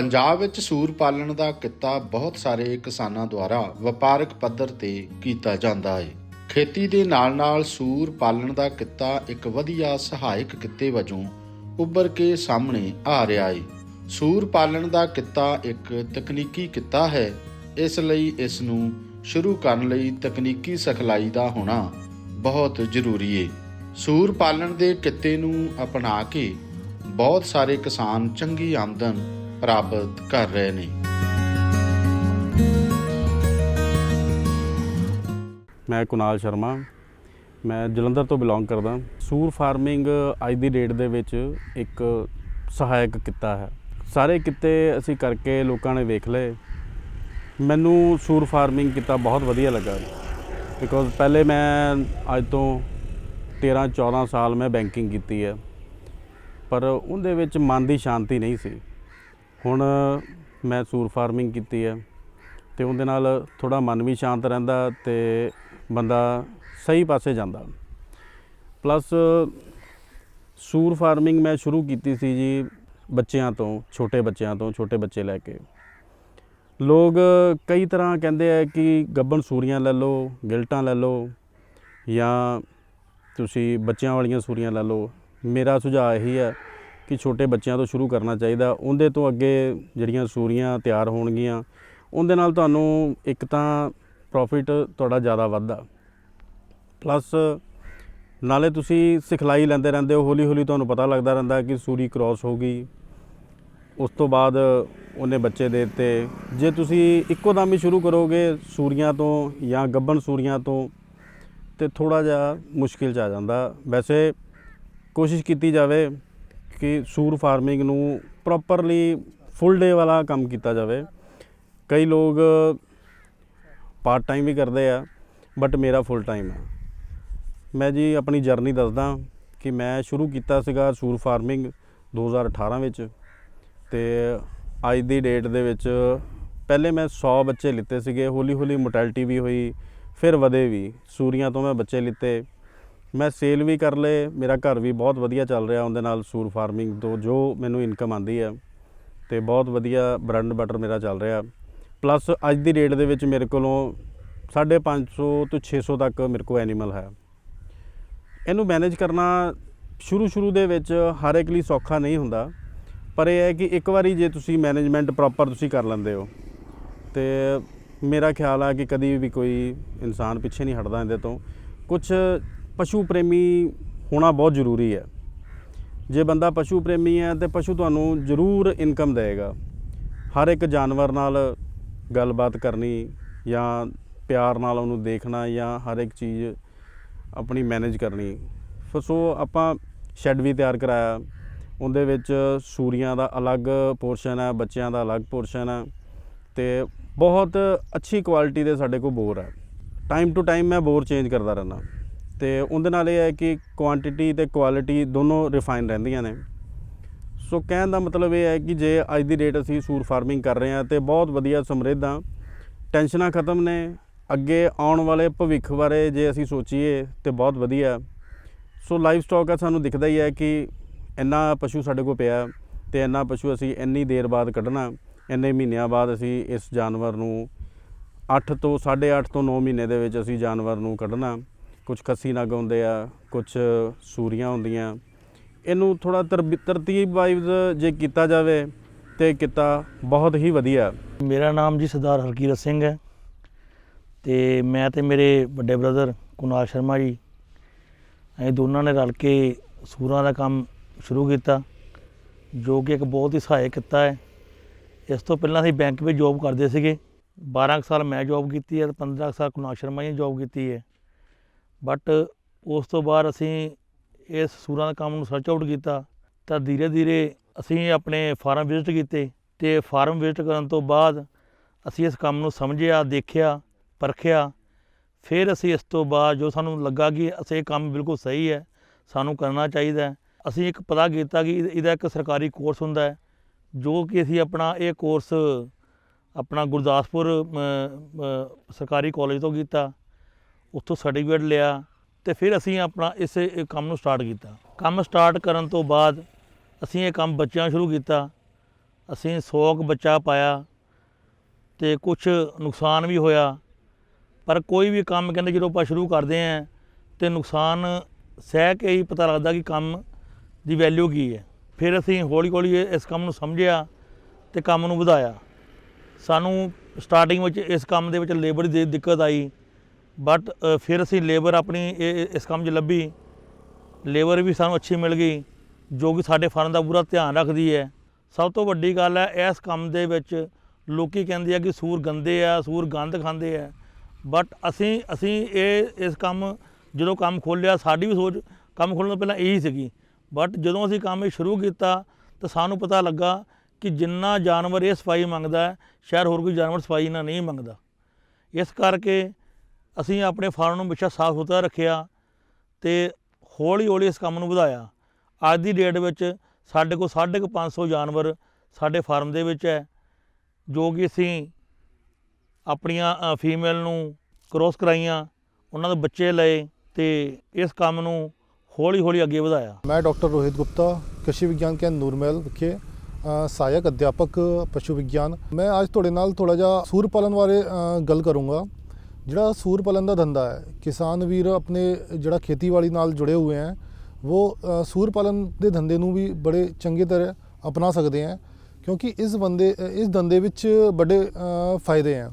ਪੰਜਾਬ ਵਿੱਚ ਸੂਰ ਪਾਲਣ ਦਾ ਕਿੱਤਾ ਬਹੁਤ ਸਾਰੇ ਕਿਸਾਨਾਂ ਦੁਆਰਾ ਵਪਾਰਕ ਪੱਧਰ ਤੇ ਕੀਤਾ ਜਾਂਦਾ ਹੈ ਖੇਤੀ ਦੇ ਨਾਲ-ਨਾਲ ਸੂਰ ਪਾਲਣ ਦਾ ਕਿੱਤਾ ਇੱਕ ਵਧੀਆ ਸਹਾਇਕ ਕਿੱਤੇ ਵਜੋਂ ਉੱਭਰ ਕੇ ਸਾਹਮਣੇ ਆ ਰਿਹਾ ਹੈ ਸੂਰ ਪਾਲਣ ਦਾ ਕਿੱਤਾ ਇੱਕ ਤਕਨੀਕੀ ਕਿੱਤਾ ਹੈ। ਇਸ ਲਈ ਇਸ ਨੂੰ ਸ਼ੁਰੂ ਕਰਨ ਲਈ ਤਕਨੀਕੀ ਸਿਖਲਾਈ ਦਾ ਹੋਣਾ ਬਹੁਤ ਜ਼ਰੂਰੀ ਹੈ ਸੂਰ ਪਾਲਣ ਦੇ ਕਿੱਤੇ ਨੂੰ ਅਪਣਾ ਕੇ ਬਹੁਤ ਸਾਰੇ ਕਿਸਾਨ ਚੰਗੀ ਆਮਦਨ ਪ੍ਰਾਪਤ ਕਰ ਰਹੇ ਨੇ। ਮੈਂ ਕੁਨਾਲ ਸ਼ਰਮਾ। ਮੈਂ ਜਲੰਧਰ ਤੋਂ ਬਿਲੋਂਗ ਕਰਦਾ। ਸੂਰ ਫਾਰਮਿੰਗ ਅੱਜ ਦੀ ਡੇਟ ਦੇ ਵਿੱਚ ਇੱਕ ਸਹਾਇਕ ਕਿੱਤਾ ਹੈ। ਸਾਰੇ ਕਿੱਤੇ ਅਸੀਂ ਕਰਕੇ ਲੋਕਾਂ ਨੇ ਵੇਖ ਲਏ। ਮੈਨੂੰ ਸੂਰ ਫਾਰਮਿੰਗ ਕੀਤਾ ਬਹੁਤ ਵਧੀਆ ਲੱਗਾ। ਬਿਕੋਜ਼ ਪਹਿਲੇ ਮੈਂ ਅੱਜ ਤੋਂ 13 14 ਸਾਲ ਮੈਂ ਬੈਂਕਿੰਗ ਕੀਤੀ ਹੈ। ਪਰ ਉਹਦੇ ਵਿੱਚ ਮਨ ਦੀ ਸ਼ਾਂਤੀ ਨਹੀਂ ਸੀ। ਹੁਣ ਮੈਂ ਸੂਰ ਫਾਰਮਿੰਗ ਕੀਤੀ ਹੈ ਤੇ ਉਹਦੇ ਨਾਲ ਥੋੜਾ ਮਨ ਵੀ ਸ਼ਾਂਤ ਰਹਿੰਦਾ ਤੇ ਬੰਦਾ ਸਹੀ ਪਾਸੇ ਜਾਂਦਾ। ਪਲੱਸ ਸੂਰ ਫਾਰਮਿੰਗ ਮੈਂ ਸ਼ੁਰੂ ਕੀਤੀ ਸੀ ਜੀ ਬੱਚਿਆਂ ਤੋਂ, ਛੋਟੇ ਬੱਚਿਆਂ ਤੋਂ, ਛੋਟੇ ਬੱਚੇ ਲੈ ਕੇ। ਲੋਕ ਕਈ ਤਰ੍ਹਾਂ ਕਹਿੰਦੇ ਆ ਕਿ ਗੱਬਣ ਸੂਰੀਆਂ ਲੈ ਲਓ, ਗਿਲਟਾਂ ਲੈ ਲਓ, ਜਾਂ ਤੁਸੀਂ ਬੱਚਿਆਂ ਵਾਲੀਆਂ ਸੂਰੀਆਂ ਲੈ ਲਓ। ਮੇਰਾ ਸੁਝਾਅ ਇਹੀ ਹੈ ਕਿ ਛੋਟੇ ਬੱਚਿਆਂ ਤੋਂ ਸ਼ੁਰੂ ਕਰਨਾ ਚਾਹੀਦਾ। ਉਹਦੇ ਤੋਂ ਅੱਗੇ ਜਿਹੜੀਆਂ ਸੂਰੀਆਂ ਤਿਆਰ ਹੋਣਗੀਆਂ, ਉਹਦੇ ਨਾਲ ਤੁਹਾਨੂੰ ਇੱਕ ਤਾਂ ਪ੍ਰੋਫਿਟ ਤੁਹਾਡਾ ਜ਼ਿਆਦਾ ਵੱਧਦਾ। ਪਲੱਸ ਨਾਲੇ ਤੁਸੀਂ ਸਿਖਲਾਈ ਲੈਂਦੇ ਰਹਿੰਦੇ ਹੋ ਹੌਲੀ ਹੌਲੀ ਤੁਹਾਨੂੰ ਪਤਾ ਲੱਗਦਾ ਰਹਿੰਦਾ ਕਿ ਸੂਰੀ ਕ੍ਰਾਸ ਹੋ ਗਈ। ਉਸ ਤੋਂ ਬਾਅਦ ਉਹਨੇ ਬੱਚੇ ਦੇ ਦਿੱਤੇ। ਜੇ ਤੁਸੀਂ ਇੱਕੋ ਦਮ ਹੀ ਸ਼ੁਰੂ ਕਰੋਗੇ ਸੂਰੀਆਂ ਤੋਂ ਜਾਂ ਗੱਬਣ ਸੂਰੀਆਂ ਤੋਂ, ਤੇ ਥੋੜਾ ਜਿਹਾ ਮੁਸ਼ਕਿਲ ਚ ਆ ਜਾਂਦਾ। ਵੈਸੇ ਕੋਸ਼ਿਸ਼ ਕੀਤੀ ਜਾਵੇ ਕਿ ਸੂਰ ਫਾਰਮਿੰਗ ਨੂੰ ਪ੍ਰੋਪਰਲੀ ਫੁੱਲ ਡੇ ਵਾਲਾ ਕੰਮ ਕੀਤਾ ਜਾਵੇ। ਕਈ ਲੋਕ ਪਾਰਟ ਟਾਈਮ ਵੀ ਕਰਦੇ ਆ ਬਟ ਮੇਰਾ ਫੁੱਲ ਟਾਈਮ ਹੈ ਮੈਂ ਜੀ ਆਪਣੀ ਜਰਨੀ ਦੱਸਦਾ ਕਿ ਮੈਂ ਸ਼ੁਰੂ ਕੀਤਾ ਸੀਗਾ ਸੂਰ ਫਾਰਮਿੰਗ 2018 ਵਿੱਚ ਤੇ ਅੱਜ ਦੀ ਡੇਟ ਦੇ ਵਿੱਚ ਪਹਿਲੇ ਮੈਂ 100 ਬੱਚੇ ਲਿੱਤੇ ਸੀਗੇ ਹੌਲੀ ਹੌਲੀ ਮੋਰਟੈਲਿਟੀ ਵੀ ਹੋਈ, ਫਿਰ ਵਧੇ ਵੀ। ਸੂਰੀਆਂ ਤੋਂ ਮੈਂ ਬੱਚੇ ਲਿੱਤੇ। ਮੈਂ ਸੇਲ ਵੀ ਕਰ ਲਏ, ਮੇਰਾ ਘਰ ਵੀ ਬਹੁਤ ਵਧੀਆ ਚੱਲ ਰਿਹਾ ਉਹਦੇ ਨਾਲ ਸੂਰ ਫਾਰਮਿੰਗ ਤੋਂ, ਜੋ ਮੈਨੂੰ ਇਨਕਮ ਆਂਦੀ ਹੈ ਤੇ ਬਹੁਤ ਵਧੀਆ ਬ੍ਰੈਂਡ ਬਟਰ ਮੇਰਾ ਚੱਲ ਰਿਹਾ। ਪਲੱਸ ਅੱਜ ਦੀ ਡੇਟ ਦੇ ਵਿੱਚ ਮੇਰੇ ਕੋਲੋਂ 550 ਤੋਂ 600 ਤੱਕ ਮੇਰੇ ਕੋਲ ਐਨੀਮਲ ਹੈ। ਇਹਨੂੰ ਮੈਨੇਜ ਕਰਨਾ ਸ਼ੁਰੂ ਸ਼ੁਰੂ ਦੇ ਵਿੱਚ ਹਰ ਇੱਕ ਲਈ ਸੌਖਾ ਨਹੀਂ ਹੁੰਦਾ, ਪਰ ਇਹ ਹੈ ਕਿ ਇੱਕ ਵਾਰੀ ਜੇ ਤੁਸੀਂ ਮੈਨੇਜਮੈਂਟ ਪ੍ਰੋਪਰ ਤੁਸੀਂ ਕਰ ਲੈਂਦੇ ਹੋ, ਤੇ ਮੇਰਾ ਖਿਆਲ ਆ ਕਿ ਕਦੀ ਵੀ ਕੋਈ ਇਨਸਾਨ ਪਿੱਛੇ ਨਹੀਂ ਹਟਦਾ ਇਹਦੇ ਤੋਂ। ਕੁਝ ਪਸ਼ੂ ਪ੍ਰੇਮੀ ਹੋਣਾ ਬਹੁਤ ਜ਼ਰੂਰੀ ਹੈ। ਜੇ ਬੰਦਾ ਪਸ਼ੂ ਪ੍ਰੇਮੀ ਹੈ ਤੇ ਪਸ਼ੂ ਤੁਹਾਨੂੰ ਜ਼ਰੂਰ ਇਨਕਮ ਦੇਵੇਗਾ। ਹਰ ਇੱਕ ਜਾਨਵਰ ਨਾਲ ਗੱਲਬਾਤ ਕਰਨੀ ਜਾਂ ਪਿਆਰ ਨਾਲ ਉਹਨੂੰ ਦੇਖਣਾ ਜਾਂ ਹਰ ਇੱਕ ਚੀਜ਼ ਆਪਣੀ ਮੈਨੇਜ ਕਰਨੀ। ਫਿਰ ਸੋ ਆਪਾਂ ਸ਼ੈੱਡ ਵੀ ਤਿਆਰ ਕਰਾਇਆ। ਉਹਦੇ ਵਿੱਚ ਸੂਰੀਆਂ ਦਾ ਅਲੱਗ ਪੋਰਸ਼ਨ ਹੈ, ਬੱਚਿਆਂ ਦਾ ਅਲੱਗ ਪੋਰਸ਼ਨ ਹੈ ਤੇ ਬਹੁਤ ਅੱਛੀ ਕੁਆਲਿਟੀ ਦੇ ਸਾਡੇ ਕੋਲ ਬੋਰ ਹੈ। ਟਾਈਮ ਟੂ ਟਾਈਮ ਮੈਂ ਬੋਰ ਚੇਂਜ ਕਰਦਾ ਰਹਿੰਦਾ। ਤੇ ਉਹਦੇ ਨਾਲ ਇਹ ਹੈ ਕਿ ਕੁਆਂਟੀਟੀ ਤੇ ਕੁਆਲਿਟੀ ਦੋਨੋਂ ਰਿਫਾਈਨ ਰਹਿੰਦੀਆਂ ਨੇ। ਸੋ ਕਹਿਣ ਦਾ ਮਤਲਬ ਇਹ ਹੈ ਕਿ ਜੇ ਅੱਜ ਦੀ ਡੇਟ ਅਸੀਂ ਸੂਰ ਫਾਰਮਿੰਗ ਕਰ ਰਹੇ ਹਾਂ ਤੇ ਬਹੁਤ ਵਧੀਆ ਸਮਰਿੱਧ ਹਾਂ ਟੈਨਸ਼ਨਾਂ ਖਤਮ ਨੇ, ਅੱਗੇ ਆਉਣ ਵਾਲੇ ਭਵਿੱਖ ਬਾਰੇ ਜੇ ਅਸੀਂ ਸੋਚੀਏ ਤੇ ਬਹੁਤ ਵਧੀਆ। ਸੋ ਲਾਈਵ ਸਟਾਕ ਆ, ਸਾਨੂੰ ਦਿਖਦਾ ਹੀ ਹੈ ਕਿ ਇੰਨਾ ਪਸ਼ੂ ਸਾਡੇ ਕੋਲ ਪਿਆ ਤੇ ਇੰਨਾ ਪਸ਼ੂ ਅਸੀਂ ਇੰਨੀ ਦੇਰ ਬਾਅਦ ਕੱਢਣਾ, ਇੰਨੇ ਮਹੀਨਿਆਂ ਬਾਅਦ ਅਸੀਂ ਇਸ ਜਾਨਵਰ ਨੂੰ 8 ਤੋਂ 8.5 ਤੋਂ 9 ਮਹੀਨੇ ਦੇ ਵਿੱਚ ਅਸੀਂ ਜਾਨਵਰ ਨੂੰ ਕੱਢਣਾ। ਕੁਝ ਕੱਸੀ ਨਗ ਹੁੰਦੇ ਆ ਕੁਝ ਸੂਰੀਆਂ ਹੁੰਦੀਆਂ। ਇਹਨੂੰ ਥੋੜਾ ਤਰਤੀਬ ਵਾਈਜ਼ ਜੇ ਕੀਤਾ ਜਾਵੇ ਤੇ ਕੀਤਾ ਬਹੁਤ ਹੀ ਵਧੀਆ। ਮੇਰਾ ਨਾਮ ਜੀ ਸਰਦਾਰ ਹਰਕੀਰਤ ਸਿੰਘ ਹੈ ਤੇ ਮੈਂ ਤੇ ਮੇਰੇ ਵੱਡੇ ਬ੍ਰਦਰ ਕੁਨਾਲ ਸ਼ਰਮਾ ਜੀ, ਅਸੀਂ ਦੋਨਾਂ ਨੇ ਰਲ ਕੇ ਸੂਰਾਂ ਦਾ ਕੰਮ ਸ਼ੁਰੂ ਕੀਤਾ, ਜੋ ਕਿ ਇੱਕ ਬਹੁਤ ਹੀ ਸਹਾਇਕ ਕੀਤਾ ਹੈ। ਇਸ ਤੋਂ ਪਹਿਲਾਂ ਅਸੀਂ ਬੈਂਕ ਵਿੱਚ ਜੌਬ ਕਰਦੇ ਸੀਗੇ। 12 ਕੁ ਸਾਲ ਮੈਂ ਜੌਬ ਕੀਤੀ ਹੈ ਤੇ 15 ਕੁ ਸਾਲ ਕੁਨਾਲ ਸ਼ਰਮਾ ਜੀ ਨੇ ਜੌਬ ਕੀਤੀ ਹੈ। ਬਟ ਉਸ ਤੋਂ ਬਾਅਦ ਅਸੀਂ ਇਸ ਸੂਰਾਂ ਦਾ ਕੰਮ ਨੂੰ ਸਰਚ ਆਊਟ ਕੀਤਾ, ਤਾਂ ਧੀਰੇ ਧੀਰੇ ਅਸੀਂ ਆਪਣੇ ਫਾਰਮ ਵਿਜ਼ਿਟ ਕੀਤੇ ਤੇ ਫਾਰਮ ਵਿਜ਼ਿਟ ਕਰਨ ਤੋਂ ਬਾਅਦ ਅਸੀਂ ਇਸ ਕੰਮ ਨੂੰ ਸਮਝਿਆ, ਦੇਖਿਆ, ਪਰਖਿਆ। ਫਿਰ ਅਸੀਂ ਇਸ ਤੋਂ ਬਾਅਦ ਜੋ ਸਾਨੂੰ ਲੱਗਾ ਕਿ ਅਸੀਂ ਇਹ ਕੰਮ ਬਿਲਕੁਲ ਸਹੀ ਹੈ, ਸਾਨੂੰ ਕਰਨਾ ਚਾਹੀਦਾ ਹੈ, ਅਸੀਂ ਇੱਕ ਪਤਾ ਕੀਤਾ ਕਿ ਇਹਦਾ- ਇਹਦਾ ਇੱਕ ਸਰਕਾਰੀ ਕੋਰਸ ਹੁੰਦਾ ਹੈ, ਜੋ ਕਿ ਅਸੀਂ ਆਪਣਾ ਇਹ ਕੋਰਸ ਆਪਣਾ ਗੁਰਦਾਸਪੁਰ ਸਰਕਾਰੀ ਕਾਲਜ ਤੋਂ ਕੀਤਾ। ਉੱਥੋਂ ਸਰਟੀਫਿਕੇਟ ਲਿਆ ਤੇ ਫਿਰ ਅਸੀਂ ਆਪਣਾ ਇਸ ਕੰਮ ਨੂੰ ਸਟਾਰਟ ਕੀਤਾ। ਕੰਮ ਸਟਾਰਟ ਕਰਨ ਤੋਂ ਬਾਅਦ ਅਸੀਂ ਇਹ ਕੰਮ ਬੱਚਿਆਂ ਸ਼ੁਰੂ ਕੀਤਾ। ਅਸੀਂ 100 ਕੁ ਬੱਚਾ ਪਾਇਆ ਤੇ ਕੁਝ ਨੁਕਸਾਨ ਵੀ ਹੋਇਆ। ਪਰ ਕੋਈ ਵੀ ਕੰਮ ਕਹਿੰਦੇ ਜਦੋਂ ਆਪਾਂ ਸ਼ੁਰੂ ਕਰਦੇ ਆਂ ਤੇ ਨੁਕਸਾਨ ਸਹਿ ਕੇ ਹੀ ਪਤਾ ਲੱਗਦਾ ਕਿ ਕੰਮ ਦੀ ਵੈਲਿਊ ਕੀ ਹੈ। ਫਿਰ ਅਸੀਂ ਹੌਲੀ ਹੌਲੀ ਇਸ ਕੰਮ ਨੂੰ ਸਮਝਿਆ ਤੇ ਕੰਮ ਨੂੰ ਵਧਾਇਆ। ਸਾਨੂੰ ਸਟਾਰਟਿੰਗ ਵਿੱਚ ਇਸ ਕੰਮ ਦੇ ਵਿੱਚ ਲੇਬਰ ਦੀ ਦਿੱਕਤ ਆਈ। ਬਟ ਫਿਰ ਅਸੀਂ ਲੇਬਰ ਆਪਣੀ ਇਹ- ਇਸ ਕੰਮ 'ਚ ਲੱਭੀ। ਲੇਬਰ ਵੀ ਸਾਨੂੰ ਅੱਛੀ ਮਿਲ ਗਈ, ਜੋ ਕਿ ਸਾਡੇ ਫਾਰਮ ਦਾ ਪੂਰਾ ਧਿਆਨ ਰੱਖਦੀ ਹੈ। ਸਭ ਤੋਂ ਵੱਡੀ ਗੱਲ ਹੈ, ਇਸ ਕੰਮ ਦੇ ਵਿੱਚ ਲੋਕੀ ਕਹਿੰਦੇ ਆ ਕਿ ਸੂਰ ਗੰਦੇ ਆ, ਸੂਰ ਗੰਦ ਖਾਂਦੇ ਆ। ਬਟ ਅਸੀਂ ਅਸੀਂ ਇਹ, ਇਸ ਕੰਮ, ਜਦੋਂ ਕੰਮ ਖੋਲ੍ਹਿਆ, ਸਾਡੀ ਵੀ ਸੋਚ ਕੰਮ ਖੋਲ੍ਹਣ ਤੋਂ ਪਹਿਲਾਂ ਇਹੀ ਸੀਗੀ। ਬਟ ਜਦੋਂ ਅਸੀਂ ਕੰਮ ਇਹ ਸ਼ੁਰੂ ਕੀਤਾ, ਤਾਂ ਸਾਨੂੰ ਪਤਾ ਲੱਗਾ ਕਿ ਜਿੰਨਾ ਜਾਨਵਰ ਇਹ ਸਫ਼ਾਈ ਮੰਗਦਾ ਹੈ ਸ਼ਾਇਦ ਹੋਰ ਕੋਈ ਜਾਨਵਰ ਸਫ਼ਾਈ ਨਾਲ ਨਹੀਂ ਮੰਗਦਾ। ਇਸ ਕਰਕੇ ਅਸੀਂ ਆਪਣੇ ਫਾਰਮ ਨੂੰ ਹਮੇਸ਼ਾ ਸਾਫ਼ ਸੁਥਰਾ ਰੱਖਿਆ ਤੇ ਹੌਲੀ ਹੌਲੀ ਇਸ ਕੰਮ ਨੂੰ ਵਧਾਇਆ। ਅੱਜ ਦੀ ਡੇਟ ਵਿੱਚ ਸਾਡੇ ਕੋਲ 550 ਜਾਨਵਰ ਸਾਡੇ ਫਾਰਮ ਦੇ ਵਿੱਚ ਹੈ, ਜੋ ਕਿ ਅਸੀਂ ਆਪਣੀਆਂ ਫੀਮੇਲ ਨੂੰ ਕ੍ਰੋਸ ਕਰਾਈਆਂ, ਉਹਨਾਂ ਦੇ ਬੱਚੇ ਲਏ ਤੇ ਇਸ ਕੰਮ ਨੂੰ ਹੌਲੀ ਹੌਲੀ ਅੱਗੇ ਵਧਾਇਆ। ਮੈਂ ਡਾਕਟਰ ਰੋਹਿਤ ਗੁਪਤਾ, ਕ੍ਰਿਸ਼ੀ ਵਿਗਿਆਨ ਕੇਂਦਰ ਨੂਰਮਹਿਲ ਵਿਖੇ ਸਹਾਇਕ ਅਧਿਆਪਕ, ਪਸ਼ੂ ਵਿਗਿਆਨ। ਮੈਂ ਅੱਜ ਤੁਹਾਡੇ ਨਾਲ ਥੋੜਾ ਜਿਹਾ ਸੂਰ ਪਾਲਣ ਬਾਰੇ ਗੱਲ ਕਰੂੰਗਾ। ਜਿਹੜਾ ਸੂਰ ਪਾਲਣ ਦਾ ਧੰਦਾ ਹੈ, ਕਿਸਾਨ ਵੀਰ ਆਪਣੇ ਜਿਹੜਾ ਖੇਤੀਬਾੜੀ ਨਾਲ ਜੁੜੇ ਹੋਏ ਹੈ, ਉਹ ਸੂਰ ਪਾਲਣ ਦੇ ਧੰਦੇ ਨੂੰ ਵੀ ਬੜੇ ਚੰਗੇ ਤਰ੍ਹਾਂ ਅਪਣਾ ਸਕਦੇ ਹੈ, ਕਿਉਂਕਿ ਇਸ ਬੰਦੇ, ਇਸ ਧੰਦੇ ਵਿੱਚ ਵੱਡੇ ਫਾਇਦੇ ਹੈ।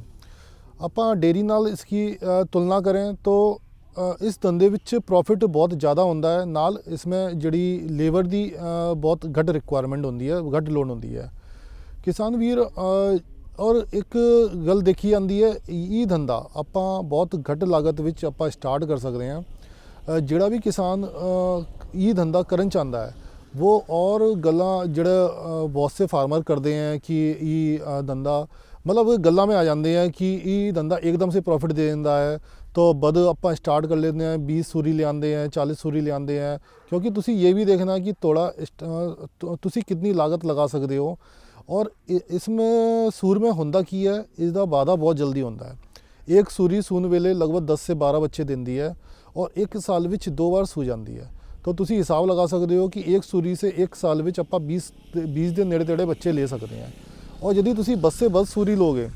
ਆਪਾਂ ਡੇਰੀ ਨਾਲ ਇਸ ਕੀ ਤੁਲਨਾ ਕरें ਤਾਂ ਇਸ ਧੰਦੇ ਵਿੱਚ ਪ੍ਰੋਫਿਟ ਬਹੁਤ ਜ਼ਿਆਦਾ ਹੁੰਦਾ ਹੈ, ਨਾਲ ਇਸ ਵਿੱਚ ਜਿਹੜੀ ਲੇਬਰ ਦੀ ਬਹੁਤ ਘੱਟ ਰਿਕੁਆਇਰਮੈਂਟ ਹੁੰਦੀ ਹੈ, ਘੱਟ ਲੋਨ ਹੁੰਦੀ ਹੈ। ਕਿਸਾਨ ਵੀਰ ਔਰ ਇੱਕ ਗੱਲ ਦੇਖੀ ਜਾਂਦੀ ਹੈ ਇਹ ਧੰਦਾ। ਆਪਾਂ ਬਹੁਤ ਘੱਟ ਲਾਗਤ ਵਿੱਚ ਆਪਾਂ ਸਟਾਰਟ ਕਰ ਸਕਦੇ ਹਾਂ। ਜਿਹੜਾ ਵੀ ਕਿਸਾਨ ਅ, ਇਹ ਧੰਦਾ ਕਰਨ ਚਾਹੁੰਦਾ ਹੈ ਉਹ ਔਰ ਗੱਲਾਂ ਜਿਹੜਾ ਬਹੁਤ ਸੇ ਫਾਰਮਰ ਕਰਦੇ ਹੈ ਕਿ ਇਹ ਧੰਦਾ ਮਤਲਬ ਗੱਲਾਂ में आ ਜਾਂਦੇ ਹੈ ਕਿ ਇਹ ਧੰਦਾ ਇੱਕਦਮ ਸੇ ਪ੍ਰੋਫਿਟ ਦੇ ਦਿੰਦਾ ਹੈ। ਤੋ ਬਦ ਆਪਾਂ ਸਟਾਰਟ ਕਰ ਲੈਂਦੇ ਹਾਂ 20 ਸੂਰੀ ਲਿਆਂਦੇ ਹੈ 40 ਸੂਰੀ ਲਿਆਂਦੇ ਹੈ। ਕਿਉਂਕਿ ਤੁਸੀਂ ਇਹ ਵੀ ਦੇਖਣਾ ਕਿ ਤੋੜਾ ਤੁਸੀਂ ਕਿੰਨੀ ਲਾਗਤ ਲਗਾ ਸਕਦੇ ਹੋ। ਔਰ ਇ- इसमें सूर में ਹੁੰਦਾ ਕੀ ਹੈ ਇਸ ਦਾ ਵਾਧਾ ਬਹੁਤ ਜਲਦੀ ਹੁੰਦਾ ਹੈ ਇੱਕ ਸੂਰੀ ਸੂਨ ਵੇਲੇ ਲਗਭਗ 10 ਸੇ 12 ਬੱਚੇ ਦਿੰਦੀ ਹੈ ਔਰ ਇੱਕ ਸਾਲ ਵਿੱਚ ਦੋ ਵਾਰ ਸੂ ਜਾਂਦੀ ਹੈ ਤਾਂ ਤੁਸੀਂ ਹਿਸਾਬ ਲਗਾ ਸਕਦੇ ਹੋ ਕਿ ਇੱਕ ਸੂਰੀ ਸੇ ਇੱਕ ਸਾਲ ਵਿੱਚ ਆਪਾਂ 20 ਦੇ- 20 ਦੇ ਨੇੜੇ ਤੇੜੇ ਬੱਚੇ ਲੈ ਸਕਦੇ ਹਾਂ ਔਰ ଯଦି ਤੁਸੀਂ ਬਸ ਸੇ ਬਸ ਸੂਰੀ ਲੋਗੇ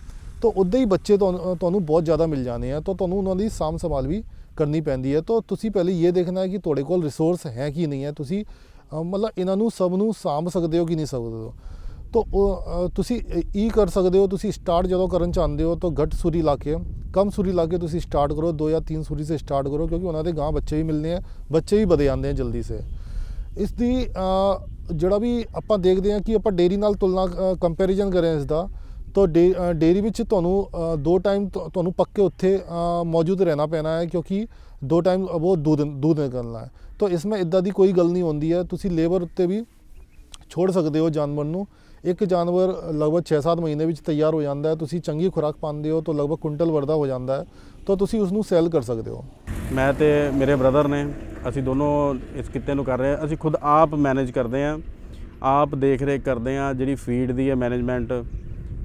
ਤਾਂ ਉੱਦਾਂ ਹੀ ਬੱਚੇ ਤੁਹਾਨੂੰ ਤੁਹਾਨੂੰ ਬਹੁਤ ਜ਼ਿਆਦਾ ਮਿਲ ਜਾਣੇ ਆ ਤਾਂ ਤੁਹਾਨੂੰ ਉਹਨਾਂ ਦੀ ਸਾਂਭ ਸੰਭਾਲ ਵੀ ਕਰਨੀ ਪੈਂਦੀ ਹੈ ਤਾਂ ਤੁਸੀਂ ਪਹਿਲੇ ਇਹ ਦੇਖਣਾ ਹੈ ਕਿ ਤੁਹਾਡੇ ਕੋਲ ਰਿਸੋਰਸ ਹੈ ਕਿ ਨਹੀਂ ਹੈ ਤੁਸੀਂ ਅ, ਮਤਲਬ ਇਹਨਾਂ ਨੂੰ ਸਭ ਨੂੰ ਸਾਂਭ ਸਕਦੇ ਹੋ ਕਿ ਨਹੀਂ ਸਕਦੇ ਹੋ ਤੋ ਉਹ, ਤੁਸੀਂ ਈ ਕਰ ਸਕਦੇ ਹੋ ਤੁਸੀਂ ਸਟਾਰਟ ਜਦੋਂ ਕਰਨ ਚਾਹੁੰਦੇ ਹੋ ਤਾਂ ਘੱਟ ਸੂਰੀ ਲਾ ਕੇ ਕਮ ਸੂਰੀ ਲਾ ਕੇ ਤੁਸੀਂ ਸਟਾਰਟ ਕਰੋ ਦੋ ਜਾਂ ਤਿੰਨ ਸੂਰੀ ਸੇ ਸਟਾਰਟ ਕਰੋ ਕਿਉਂਕਿ ਉਹਨਾਂ ਦੇ ਗਾਂ ਬੱਚੇ ਵੀ ਮਿਲਦੇ ਆ ਬੱਚੇ ਵੀ ਵਧੇ ਜਾਂਦੇ ਆ ਜਲਦੀ ਸੇ। ਇਸ ਦੀ ਜਿਹੜਾ ਵੀ ਆਪਾਂ ਦੇਖਦੇ ਹਾਂ ਕਿ ਆਪਾਂ ਡੇਰੀ ਨਾਲ ਤੁਲਨਾ ਕੰਪੈਰੀਜ਼ਨ ਕरें ਇਸ ਦਾ ਤਾਂ ਡੇ- ਅ, ਡੇਰੀ ਵਿੱਚ ਤੁਹਾਨੂੰ ਦੋ ਟਾਈਮ ਤੁਹਾਨੂੰ ਪੱਕੇ ਉੱਥੇ ਮੌਜੂਦ ਰਹਿਣਾ ਪੈਣਾ ਹੈ ਕਿਉਂਕਿ ਦੋ ਟਾਈਮ ਉਹ ਦੁੱਧ ਦੁੱਧ ਨਿਕਲਣਾ ਹੈ। ਇਸ ਇਸमें ਇਦਾਂ ਦੀ ਕੋਈ ਗੱਲ ਨਹੀਂ ਹੁੰਦੀ ਹੈ ਤੁਸੀਂ ਲੇਬਰ ਉੱਤੇ ਵੀ ਛੋੜ ਸਕਦੇ ਹੋ ਜਾਨਵਰ ਨੂੰ। ਇੱਕ ਜਾਨਵਰ ਲਗਭਗ 6-7 ਮਹੀਨੇ ਵਿੱਚ ਤਿਆਰ ਹੋ ਜਾਂਦਾ ਹੈ, ਤੁਸੀਂ ਚੰਗੀ ਖੁਰਾਕ ਪਾਉਂਦੇ ਹੋ ਤਾਂ ਲਗਭਗ ਕੁਇੰਟਲ ਵਰਦਾ ਹੋ ਜਾਂਦਾ ਹੈ, ਤਾਂ ਤੁਸੀਂ ਉਸ ਨੂੰ ਸੈਲ ਕਰ ਸਕਦੇ ਹੋ। ਮੈਂ ਤੇ ਮੇਰੇ ਬ੍ਰਦਰ ਨੇ, ਅਸੀਂ ਦੋਨੋਂ ਇਸ ਕਿੱਤੇ ਨੂੰ ਕਰ ਰਹੇ ਹਾਂ। ਅਸੀਂ ਖੁਦ ਆਪ ਮੈਨੇਜ ਕਰਦੇ ਹਾਂ, ਆਪ ਦੇਖ ਰੇਖ ਕਰਦੇ ਹਾਂ, ਜਿਹੜੀ ਫੀਡ ਦੀ ਹੈ ਮੈਨੇਜਮੈਂਟ,